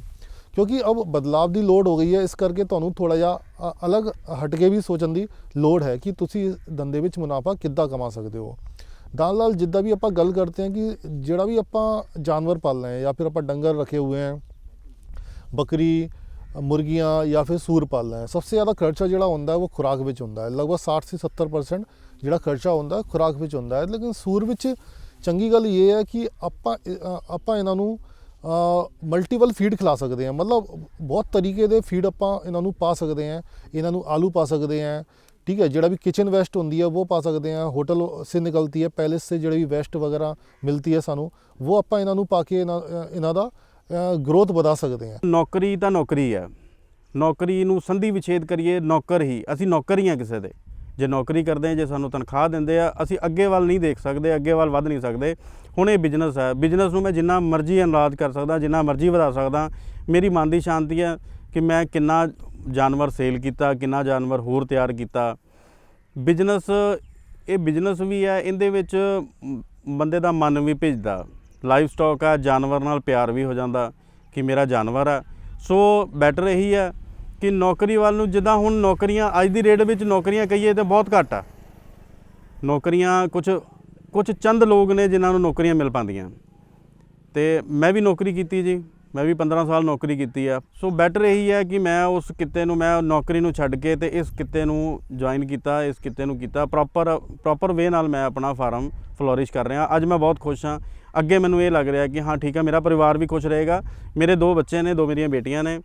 ਕਿਉਂਕਿ ਅਬ ਬਦਲਾਵ ਦੀ ਲੋੜ ਹੋ ਗਈ ਹੈ, ਇਸ ਕਰਕੇ ਤੁਹਾਨੂੰ ਥੋੜਾ ਜਿਹਾ ਅਲੱਗ ਹਟ ਕੇ ਵੀ ਸੋਚਣ ਦੀ ਲੋੜ ਹੈ ਕਿ ਤੁਸੀਂ ਇਸ ਧੰਦੇ ਵਿੱਚ ਮੁਨਾਫਾ ਕਿੱਦਾਂ ਕਮਾ ਸਕਦੇ ਹੋ। ਦਾਲ ਲਾਲ ਜਿੱਦਾਂ ਵੀ ਆਪਾਂ ਗੱਲ ਕਰਦੇ ਹਾਂ ਕਿ ਜਿਹੜਾ ਵੀ ਆਪਾਂ ਜਾਨਵਰ ਪਾਲਣਾ ਹੈ ਜਾਂ ਫਿਰ ਆਪਾਂ ਡੰਗਰ ਰੱਖੇ ਹੋਏ ਹੈ, ਬੱਕਰੀ, ਮੁਰਗੀਆਂ ਜਾਂ ਫਿਰ ਸੂਰ ਪਾਲਣਾ ਹੈ, ਸਭ ਤੋਂ ਜ਼ਿਆਦਾ ਖਰਚਾ ਜਿਹੜਾ ਹੁੰਦਾ ਹੈ ਉਹ ਖੁਰਾਕ ਵਿੱਚ ਹੁੰਦਾ ਹੈ। ਲਗਭਗ 60 ਤੋਂ 70% ਜਿਹੜਾ ਖਰਚਾ ਹੁੰਦਾ ਖੁਰਾਕ ਵਿੱਚ ਹੁੰਦਾ ਹੈ। ਲੇਕਿਨ ਸੂਰ ਵਿੱਚ ਚੰਗੀ ਗੱਲ ਇਹ ਹੈ ਕਿ ਆਪਾਂ ਆਪਾਂ ਇਹਨਾਂ ਨੂੰ ਮਲਟੀਪਲ ਫੀਡ ਖਿਲਾ ਸਕਦੇ ਹਾਂ ਮਤਲਬ ਬਹੁਤ ਤਰੀਕੇ ਦੇ ਫੀਡ ਆਪਾਂ ਇਹਨਾਂ ਨੂੰ ਪਾ ਸਕਦੇ ਹਾਂ ਇਹਨਾਂ ਨੂੰ ਆਲੂ ਪਾ ਸਕਦੇ ਹਾਂ ठीक है ਜਿਹੜਾ ਵੀ ਕਿਚਨ ਵੇਸਟ ਹੁੰਦੀ ਹੈ ਉਹ ਪਾ ਸਕਦੇ ਹਾਂ ਹੋਟਲ ਸੇ ਨਿਕਲਤੀ ਹੈ ਪੈਲੇਸ ਸੇ ਜਿਹੜੀ ਵੀ ਵੇਸਟ ਵਗੈਰਾ ਮਿਲਤੀ ਹੈ ਸਾਨੂੰ ਉਹ ਆਪਾਂ ਇਹਨਾਂ ਨੂੰ ਪਾ ਕੇ ਇਹਨਾਂ ਅ, ਇਹਨਾਂ ਦਾ ਗਰੋਥ ਵਧਾ ਸਕਦੇ ਹਾਂ ਨੌਕਰੀ ਤਾਂ ਨੌਕਰੀ ਹੈ ਨੌਕਰੀ ਨੂੰ ਸੰਧੀ ਵਿਛੇਦ ਕਰੀਏ ਨੌਕਰ ਹੀ ਅਸੀਂ ਨੌਕਰ ਹੀ ਹਾਂ ਕਿਸੇ ਦੇ ਜੇ ਨੌਕਰੀ ਕਰਦੇ ਆ ਜੇ ਸਾਨੂੰ ਤਨਖਾਹ ਦਿੰਦੇ ਆ, ਅਸੀਂ ਅੱਗੇ ਵੱਲ ਨਹੀਂ ਦੇਖ ਸਕਦੇ, ਅੱਗੇ ਵੱਲ ਵੱਧ ਨਹੀਂ ਸਕਦੇ। ਹੁਣ ਇਹ ਬਿਜ਼ਨਸ ਹੈ। ਬਿਜ਼ਨਸ ਨੂੰ ਮੈਂ ਜਿੰਨਾ ਮਰਜ਼ੀ ਅਨਲਾਜ ਕਰ ਸਕਦਾ, ਜਿੰਨਾ ਮਰਜ਼ੀ ਵਧਾ ਸਕਦਾ, ਮੇਰੀ ਮਨ ਦੀ ਸ਼ਾਂਤੀ ਹੈ ਕਿ ਮੈਂ ਕਿੰਨਾ ਜਾਨਵਰ ਸੇਲ ਕੀਤਾ, ਕਿੰਨਾ ਜਾਨਵਰ ਹੋਰ ਤਿਆਰ ਕੀਤਾ। ਬਿਜ਼ਨਸ ਇਹ ਬਿਜ਼ਨਸ ਵੀ ਹੈ, ਇਹਦੇ ਵਿੱਚ ਬੰਦੇ ਦਾ ਮਨ ਵੀ ਭਿੱਜਦਾ। ਲਾਈਵ ਸਟਾਕ ਆ ਜਾਨਵਰ ਨਾਲ ਪਿਆਰ ਵੀ ਹੋ ਜਾਂਦਾ ਕਿ ਮੇਰਾ ਜਾਨਵਰ ਆ ਸੋ ਬੈਟਰ ਇਹੀ ਹੈ ਕਿ ਨੌਕਰੀ ਵੱਲ ਨੂੰ ਜਿੱਦਾਂ ਹੁਣ ਨੌਕਰੀਆਂ, ਅੱਜ ਦੀ ਰੇਟ ਵਿੱਚ ਨੌਕਰੀਆਂ ਕਹੀਏ ਤੇ ਬਹੁਤ ਘੱਟ ਆ। ਨੌਕਰੀਆਂ ਕੁਝ ਕੁਝ ਚੰਦ ਲੋਕ ਨੇ ਜਿਨ੍ਹਾਂ ਨੂੰ ਨੌਕਰੀਆਂ ਮਿਲ ਪਾਉਂਦੀਆਂ। ਤੇ ਮੈਂ ਵੀ ਨੌਕਰੀ ਕੀਤੀ ਜੀ, ਮੈਂ ਵੀ 15 ਸਾਲ ਨੌਕਰੀ ਕੀਤੀ ਆ। ਸੋ ਬੈਟਰ ਇਹੀ ਹੈ ਕਿ ਮੈਂ ਉਸ ਕਿੱਤੇ ਨੂੰ, ਮੈਂ ਨੌਕਰੀ ਨੂੰ ਛੱਡ ਕੇ ਤੇ ਇਸ ਕਿੱਤੇ ਨੂੰ ਜੁਆਇਨ ਕੀਤਾ, ਇਸ ਕਿੱਤੇ ਨੂੰ ਕੀਤਾ। ਪ੍ਰੋਪਰ ਪ੍ਰੋਪਰ ਵੇ ਨਾਲ ਮੈਂ ਆਪਣਾ ਫਾਰਮ ਫਲੋਰਿਸ਼ ਕਰ ਰਿਹਾ। ਅੱਜ ਮੈਂ ਬਹੁਤ ਖੁਸ਼ ਹਾਂ। ਅੱਗੇ ਮੈਨੂੰ ਇਹ ਲੱਗ ਰਿਹਾ ਕਿ ਹਾਂ, ਠੀਕ ਆ, ਮੇਰਾ ਪਰਿਵਾਰ ਵੀ ਖੁਸ਼ ਰਹੇਗਾ। ਮੇਰੇ ਦੋ ਬੱਚੇ ਨੇ, ਦੋ ਮੇਰੀਆਂ ਬੇਟੀਆਂ ਨੇ।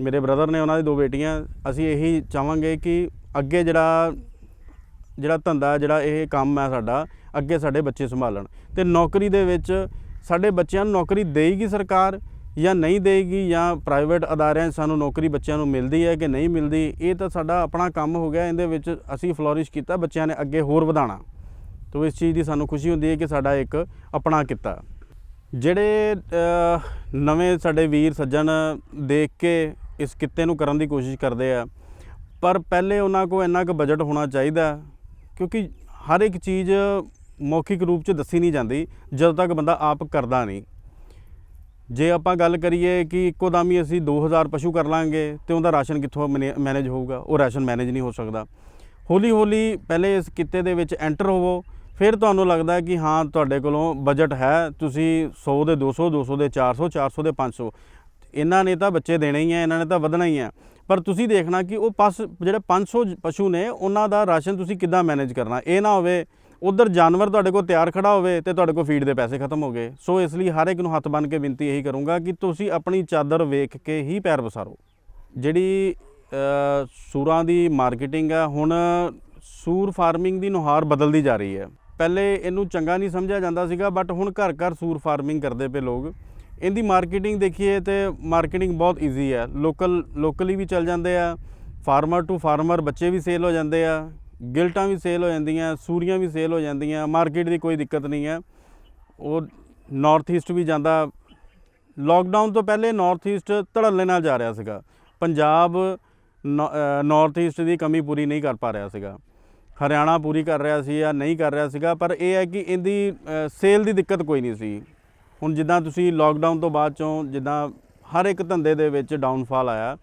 ਮੇਰੇ ਬ੍ਰਦਰ ਨੇ ਉਹਨਾਂ ਦੀ ਦੋ ਬੇਟੀਆਂ, ਅਸੀਂ ਇਹੀ ਚਾਹਾਂਗੇ ਕਿ ਅੱਗੇ ਜਿਹੜਾ ਜਿਹੜਾ ਧੰਦਾ, ਜਿਹੜਾ ਇਹ ਕੰਮ ਹੈ ਸਾਡਾ, ਅੱਗੇ ਸਾਡੇ ਬੱਚੇ ਸੰਭਾਲਣ। ਤੇ ਨੌਕਰੀ ਦੇ ਵਿੱਚ ਸਾਡੇ ਬੱਚਿਆਂ ਨੂੰ ਨੌਕਰੀ ਦੇਏਗੀ ਸਰਕਾਰ ਜਾਂ ਨਹੀਂ ਦੇਏਗੀ ਜਾਂ ਪ੍ਰਾਈਵੇਟ ਅਦਾਰਿਆਂ 'ਚ ਸਾਨੂੰ ਨੌਕਰੀ ਬੱਚਿਆਂ ਨੂੰ ਮਿਲਦੀ ਹੈ ਕਿ ਨਹੀਂ ਮਿਲਦੀ, ਇਹ ਤਾਂ ਸਾਡਾ ਆਪਣਾ ਕੰਮ ਹੋ ਗਿਆ। ਇਹਦੇ ਵਿੱਚ ਅਸੀਂ ਫਲੋਰਿਸ਼ ਕੀਤਾ, ਬੱਚਿਆਂ ਨੇ ਅੱਗੇ ਹੋਰ ਵਧਾਣਾ ਤੋ ਇਸ ਚੀਜ਼ ਦੀ ਸਾਨੂੰ ਖੁਸ਼ੀ ਹੁੰਦੀ ਹੈ ਕਿ ਸਾਡਾ ਇੱਕ ਆਪਣਾ ਕੀਤਾ। ਜਿਹੜੇ ਨਵੇਂ ਸਾਡੇ ਵੀਰ ਸੱਜਣ ਦੇਖ ਕੇ ਇਸ ਕਿੱਤੇ ਨੂੰ ਕਰਨ ਦੀ ਕੋਸ਼ਿਸ਼ ਕਰਦੇ ਆ, ਪਰ ਪਹਿਲੇ ਉਹਨਾਂ ਕੋਲ ਇੰਨਾ ਕੁ ਬਜਟ ਹੋਣਾ ਚਾਹੀਦਾ ਕਿਉਂਕਿ ਹਰ ਇੱਕ ਚੀਜ਼ ਮੌਖਿਕ ਰੂਪ 'ਚ ਦੱਸੀ ਨਹੀਂ ਜਾਂਦੀ, ਜਦੋਂ ਤੱਕ ਬੰਦਾ ਆਪ ਕਰਦਾ ਨਹੀਂ। ਜੇ ਆਪਾਂ ਗੱਲ ਕਰੀਏ ਕਿ ਇੱਕੋ ਦਮ ਹੀ ਅਸੀਂ 2000 ਪਸ਼ੂ ਕਰ ਲਾਂਗੇ, ਤੇ ਉਹਦਾ ਰਾਸ਼ਨ ਕਿੱਥੋਂ ਮੈਨੇਜ ਹੋਊਗਾ? ਉਹ ਰਾਸ਼ਨ ਮੈਨੇਜ ਨਹੀਂ ਹੋ ਸਕਦਾ। ਹੌਲੀ ਹੌਲੀ ਪਹਿਲੇ ਇਸ ਕਿੱਤੇ ਦੇ ਵਿੱਚ ਐਂਟਰ ਹੋਵੋ ਫਿਰ ਤੁਹਾਨੂੰ ਲੱਗਦਾ ਕਿ ਹਾਂ, ਤੁਹਾਡੇ ਕੋਲੋਂ ਬਜਟ ਹੈ, ਤੁਸੀਂ 100 ਦੇ 200 200 ਦੇ 400 400 ਦੇ 500 ਇਹਨਾਂ ਨੇ ਤਾਂ ਬੱਚੇ ਦੇਣੇ ਹੀ ਆ, ਇਹਨਾਂ ਨੇ ਤਾਂ ਵਧਣਾ ਹੀ ਆ। ਪਰ ਤੁਸੀਂ ਦੇਖਣਾ ਕਿ ਉਹ ਪਸ, ਜਿਹੜੇ 500 ਜ- ਪਸ਼ੂ ਨੇ, ਉਹਨਾਂ ਦਾ ਰਾਸ਼ਨ ਤੁਸੀਂ ਕਿੱਦਾਂ ਮੈਨੇਜ ਕਰਨਾ? ਇਹ ਨਾ ਹੋਵੇ, ਉਧਰ ਜਾਨਵਰ ਤੁਹਾਡੇ ਕੋਲ ਤਿਆਰ ਖੜਾ ਹੋਵੇ ਤੇ ਤੁਹਾਡੇ ਕੋਲ ਫੀਡ ਦੇ ਪੈਸੇ ਖਤਮ ਹੋ ਗਏ। ਸੋ ਇਸ ਲਈ ਹਰ ਇੱਕ ਨੂੰ ਹੱਥ ਬੰਨ ਕੇ ਬੇਨਤੀ ਇਹੀ ਕਰੂੰਗਾ ਕਿ ਤੁਸੀਂ ਆਪਣੀ ਚਾਦਰ ਵੇਖ ਕੇ ਹੀ ਪੈਰ ਵਸਾਰੋ। ਜਿਹੜੀ ਸੂਰਾਂ ਦੀ ਮਾਰਕੀਟਿੰਗ ਹੈ ਹੁਣ ਸੂਰ ਫਾਰਮਿੰਗ ਦੀ ਨੁਹਾਰ ਬਦਲਦੀ ਜਾ ਰਹੀ ਹੈ। ਪਹਿਲੇ ਇਹਨੂੰ ਚੰਗਾ ਨਹੀਂ ਸਮਝਿਆ ਜਾਂਦਾ ਸੀਗਾ ਬਟ ਹੁਣ ਘਰ ਘਰ ਸੂਰ ਫਾਰਮਿੰਗ ਕਰਦੇ ਪਏ ਲੋਕ। ਇਹਦੀ ਮਾਰਕੀਟਿੰਗ ਦੇਖੀਏ ਤੇ ਮਾਰਕੀਟਿੰਗ ਬਹੁਤ ਈਜ਼ੀ ਹੈ ਲੋਕਲ ਲੋਕਲੀ ਵੀ ਚੱਲ ਜਾਂਦੇ ਆ ਫਾਰਮਰ ਟੂ ਫਾਰਮਰ ਬੱਚੇ ਵੀ ਸੇਲ ਹੋ ਜਾਂਦੇ ਆ, ਗਿਲਟਾਂ ਵੀ ਸੇਲ ਹੋ ਜਾਂਦੀਆਂ, ਸੂਰੀਆਂ ਵੀ ਸੇਲ ਹੋ ਜਾਂਦੀਆਂ ਮਾਰਕੀਟ ਦੀ ਕੋਈ ਦਿੱਕਤ ਨਹੀਂ ਹੈ ਉਹ ਨਾਰਥ ਈਸਟ ਵੀ ਜਾਂਦਾ। ਲੋਕਡਾਊਨ ਤੋਂ ਪਹਿਲੇ ਨਾਰਥ ਈਸਟ ਧੜੱਲੇ ਨਾਲ ਜਾ ਰਿਹਾ ਸੀਗਾ। ਪੰਜਾਬ ਨਾਰਥ ਈਸਟ ਦੀ ਕਮੀ ਪੂਰੀ ਨਹੀਂ ਕਰ ਪਾ ਰਿਹਾ ਸੀਗਾ। ਹਰਿਆਣਾ ਪੂਰੀ ਕਰ ਰਿਹਾ ਸੀ ਜਾਂ ਨਹੀਂ ਕਰ ਰਿਹਾ ਸੀਗਾ, ਪਰ ਇਹ ਹੈ ਕਿ ਇਹਦੀ ਸੇਲ ਦੀ ਦਿੱਕਤ ਕੋਈ ਨਹੀਂ ਸੀ। ਹੁਣ ਜਿੱਦਾਂ ਤੁਸੀਂ ਲੋਕਡਾਊਨ ਤੋਂ ਬਾਅਦ ਚੋਂ ਜਿੱਦਾਂ ਹਰ ਇੱਕ ਧੰਦੇ ਦੇ ਵਿੱਚ ਡਾਊਨਫਾਲ ਆਇਆ,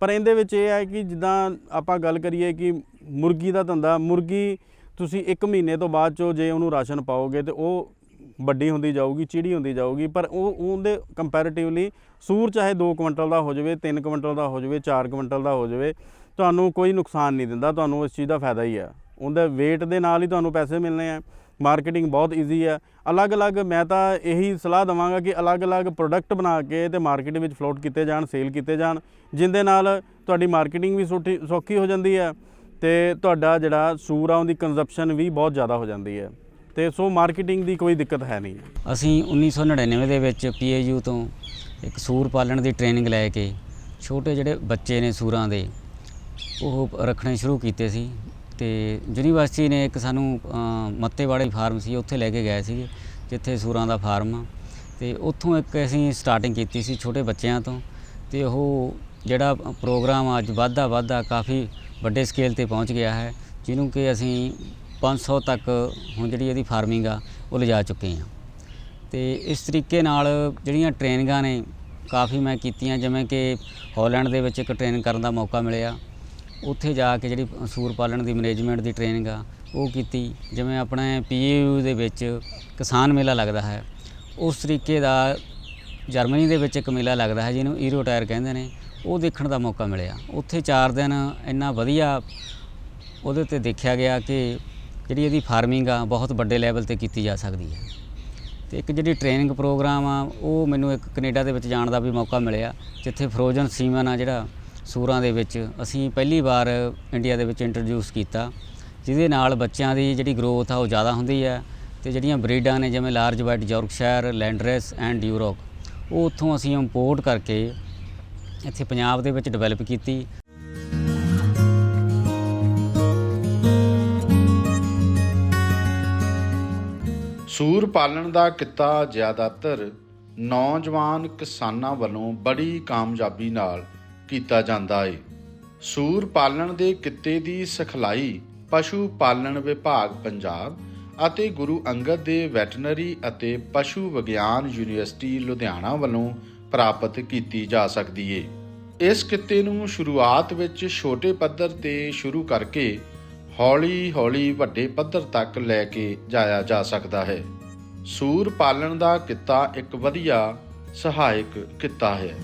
ਪਰ ਇਹਦੇ ਵਿੱਚ ਇਹ ਹੈ ਕਿ ਜਿੱਦਾਂ ਆਪਾਂ ਗੱਲ ਕਰੀਏ ਕਿ ਮੁਰਗੀ ਦਾ ਧੰਦਾ, ਮੁਰਗੀ ਤੁਸੀਂ 1 ਮਹੀਨੇ ਤੋਂ ਬਾਅਦ ਚੋਂ ਜੇ ਉਹਨੂੰ ਰਾਸ਼ਨ ਪਾਓਗੇ ਤੇ ਉਹ ਵੱਡੀ ਹੁੰਦੀ ਜਾਊਗੀ, ਚਿੜੀ ਹੁੰਦੀ ਜਾਊਗੀ, ਪਰ ਉਹ, ਉਹਦੇ ਕੰਪੈਰੀਟਿਵਲੀ ਸੂਰ ਚਾਹੇ 2 ਕੁਇੰਟਲ ਦਾ ਹੋ ਜਾਵੇ 3 ਕੁਇੰਟਲ ਦਾ ਹੋ ਜਾਵੇ 4 ਕੁਇੰਟਲ ਦਾ ਹੋ ਜਾਵੇ, ਤੁਹਾਨੂੰ ਕੋਈ ਨੁਕਸਾਨ ਨਹੀਂ ਦਿੰਦਾ, ਤੁਹਾਨੂੰ ਇਸ ਚੀਜ਼ ਦਾ ਫਾਇਦਾ ਹੀ ਹੈ ਉਹਦੇ weight ਦੇ ਨਾਲ ਹੀ ਤੁਹਾਨੂੰ ਪੈਸੇ ਮਿਲਣੇ ਆ। ਮਾਰਕੀਟਿੰਗ ਬਹੁਤ ਈਜ਼ੀ ਹੈ ਅਲੱਗ-ਅਲੱਗ ਮੈਂ ਤਾਂ ਇਹੀ ਸਲਾਹ ਦਵਾਂਗਾ ਕਿ ਅਲੱਗ-ਅਲੱਗ ਪ੍ਰੋਡਕਟ ਬਣਾ ਕੇ ਤੇ ਮਾਰਕੀਟ ਵਿੱਚ ਫਲੋਟ ਕੀਤੇ ਜਾਣ ਸੇਲ ਕੀਤੇ ਜਾਣ, ਜਿੰਦੇ ਨਾਲ ਤੁਹਾਡੀ ਮਾਰਕੀਟਿੰਗ ਵੀ ਸੌਖੀ ਸੌਖੀ ਹੋ ਜਾਂਦੀ ਹੈ ਤੇ ਤੁਹਾਡਾ ਜਿਹੜਾ ਸੂਰ ਆ ਉਹਦੀ ਕੰਜ਼ੰਪਸ਼ਨ ਵੀ ਬਹੁਤ ਜ਼ਿਆਦਾ ਹੋ ਜਾਂਦੀ ਹੈ ਤੇ ਸੋ ਮਾਰਕੀਟਿੰਗ ਦੀ ਕੋਈ ਦਿੱਕਤ ਹੈ ਨਹੀਂ। ਅਸੀਂ 1999 ਦੇ ਵਿੱਚ ਪੀਏਯੂ ਤੋਂ ਇੱਕ ਸੂਰ ਪਾਲਣ ਦੀ ਟ੍ਰੇਨਿੰਗ ਲੈ ਕੇ ਛੋਟੇ ਜਿਹੜੇ ਬੱਚੇ ਨੇ ਸੂਰਾਂ ਦੇ, ਉਹ ਰੱਖਣੇ ਸ਼ੁਰੂ ਕੀਤੇ ਸੀ। ਤੇ ਯੂਨੀਵਰਸਿਟੀ ਨੇ ਇੱਕ ਸਾਨੂੰ ਅ, ਮੱਤੇਵਾੜੇ ਫਾਰਮ ਸੀ ਉੱਥੇ ਲੈ ਕੇ ਗਏ ਸੀਗੇ ਜਿੱਥੇ ਸੂਰਾਂ ਦਾ ਫਾਰਮ ਆ। ਤੇ ਉੱਥੋਂ ਇੱਕ ਅਸੀਂ ਸਟਾਰਟਿੰਗ ਕੀਤੀ ਸੀ ਛੋਟੇ ਬੱਚਿਆਂ ਤੋਂ ਤੇ ਉਹ ਜਿਹੜਾ ਪ੍ਰੋਗਰਾਮ ਅੱਜ ਵਾਧਾ ਵਾਧਾ ਕਾਫੀ ਵੱਡੇ ਸਕੇਲ ਤੇ ਪਹੁੰਚ ਗਿਆ ਹੈ ਜਿਹਨੂੰ ਕਿ ਅਸੀਂ 500 ਤੱਕ ਹੁਣ ਜਿਹੜੀ ਇਹਦੀ ਫਾਰਮਿੰਗ ਆ ਉਹ ਲਿਜਾ ਚੁੱਕੇ ਹਾਂ। ਤੇ ਇਸ ਤਰੀਕੇ ਨਾਲ ਜਿਹੜੀਆਂ ਟ੍ਰੇਨਿੰਗਾਂ ਨੇ ਕਾਫੀ ਮੈਂ ਕੀਤੀਆਂ ਜਿਵੇਂ ਕਿ ਹਾਲੈਂਡ ਦੇ ਵਿੱਚ ਇੱਕ ਟ੍ਰੇਨਿੰਗ ਕਰਨ ਦਾ ਮੌਕਾ ਮਿਲਿਆ। ਉੱਥੇ ਜਾ ਕੇ ਜਿਹੜੀ ਸੂਰ ਪਾਲਣ ਦੀ ਮੈਨੇਜਮੈਂਟ ਦੀ ਟ੍ਰੇਨਿੰਗ ਆ, ਉਹ ਕੀਤੀ। ਜਿਵੇਂ ਆਪਣੇ ਪੀਏਯੂ ਦੇ ਵਿੱਚ ਕਿਸਾਨ ਮੇਲਾ ਲੱਗਦਾ ਹੈ, ਉਸ ਤਰੀਕੇ ਦਾ ਜਰਮਨੀ ਦੇ ਵਿੱਚ ਇੱਕ ਮੇਲਾ ਲੱਗਦਾ ਹੈ, ਜਿਹਨੂੰ ਈਰੋ ਟਾਇਰ ਕਹਿੰਦੇ ਨੇ। ਉਹ ਦੇਖਣ ਦਾ ਮੌਕਾ ਮਿਲਿਆ। ਉੱਥੇ 4 ਦਿਨ ਇੰਨਾ ਵਧੀਆ ਉਹਦੇ ਤੇ ਦੇਖਿਆ ਗਿਆ ਕਿ ਜਿਹੜੀ ਇਹਦੀ ਫਾਰਮਿੰਗ ਆ, ਬਹੁਤ ਵੱਡੇ ਲੈਵਲ ਤੇ ਕੀਤੀ ਜਾ ਸਕਦੀ ਹੈ। ਤੇ ਇੱਕ ਜਿਹੜੀ ਟ੍ਰੇਨਿੰਗ ਪ੍ਰੋਗਰਾਮ ਆ, ਉਹ ਮੈਨੂੰ ਇੱਕ ਕੈਨੇਡਾ ਦੇ ਵਿੱਚ ਜਾਣ ਦਾ ਵੀ ਮੌਕਾ ਮਿਲਿਆ, ਜਿੱਥੇ ਫਰੋਜ਼ਨ ਸੀਮਨ ਆ ਜਿਹੜਾ ਸੂਰਾਂ ਦੇ ਵਿੱਚ ਅਸੀਂ ਪਹਿਲੀ ਵਾਰ ਇੰਡੀਆ ਦੇ ਵਿੱਚ ਇੰਟਰੋਡਿਊਸ ਕੀਤਾ, ਜਿਹਦੇ ਨਾਲ ਬੱਚਿਆਂ ਦੀ ਜਿਹੜੀ ਗਰੋਥ ਆ ਉਹ ਜ਼ਿਆਦਾ ਹੁੰਦੀ ਹੈ ਤੇ ਜਿਹੜੀਆਂ ਬਰੀਡਾਂ ਨੇ ਜਿਵੇਂ large white Yorkshire landrace and ਯੂਰੋਕ ਉਹ ਉੱਥੋਂ ਅਸੀਂ ਇੰਪੋਰਟ ਕਰਕੇ ਇੱਥੇ ਪੰਜਾਬ ਦੇ ਵਿੱਚ ਡਿਵੈਲਪ ਕੀਤੀ। ਸੂਰ ਪਾਲਣ ਦਾ ਕਿੱਤਾ ਜ਼ਿਆਦਾਤਰ ਨੌਜਵਾਨ ਕਿਸਾਨਾਂ ਵੱਲੋਂ ਬੜੀ ਕਾਮਯਾਬੀ ਨਾਲ ਕੀਤਾ ਜਾਂਦਾ ਏ। ਸੂਰ ਪਾਲਣ ਦੇ ਕਿੱਤੇ ਦੀ ਸਿਖਲਾਈ ਪਸ਼ੂ ਪਾਲਣ ਵਿਭਾਗ ਪੰਜਾਬ ਅਤੇ ਗੁਰੂ ਅੰਗਦ ਦੇ ਵੈਟਰਨਰੀ ਅਤੇ ਪਸ਼ੂ ਵਿਗਿਆਨ ਯੂਨੀਵਰਸਿਟੀ ਲੁਧਿਆਣਾ ਵੱਲੋਂ ਪ੍ਰਾਪਤ ਕੀਤੀ ਜਾ ਸਕਦੀ ਹੈ ਇਸ ਕਿੱਤੇ ਨੂੰ ਸ਼ੁਰੂਆਤ ਵਿੱਚ ਛੋਟੇ ਪੱਧਰ ਤੇ ਸ਼ੁਰੂ ਕਰਕੇ ਹੌਲੀ-ਹੌਲੀ ਵੱਡੇ ਪੱਧਰ ਤੱਕ ਲੈ ਕੇ ਜਾਇਆ ਜਾ ਸਕਦਾ ਹੈ। ਸੂਰ ਪਾਲਣ ਦਾ ਕਿੱਤਾ ਇੱਕ ਵਧੀਆ ਸਹਾਇਕ ਕਿੱਤਾ ਹੈ।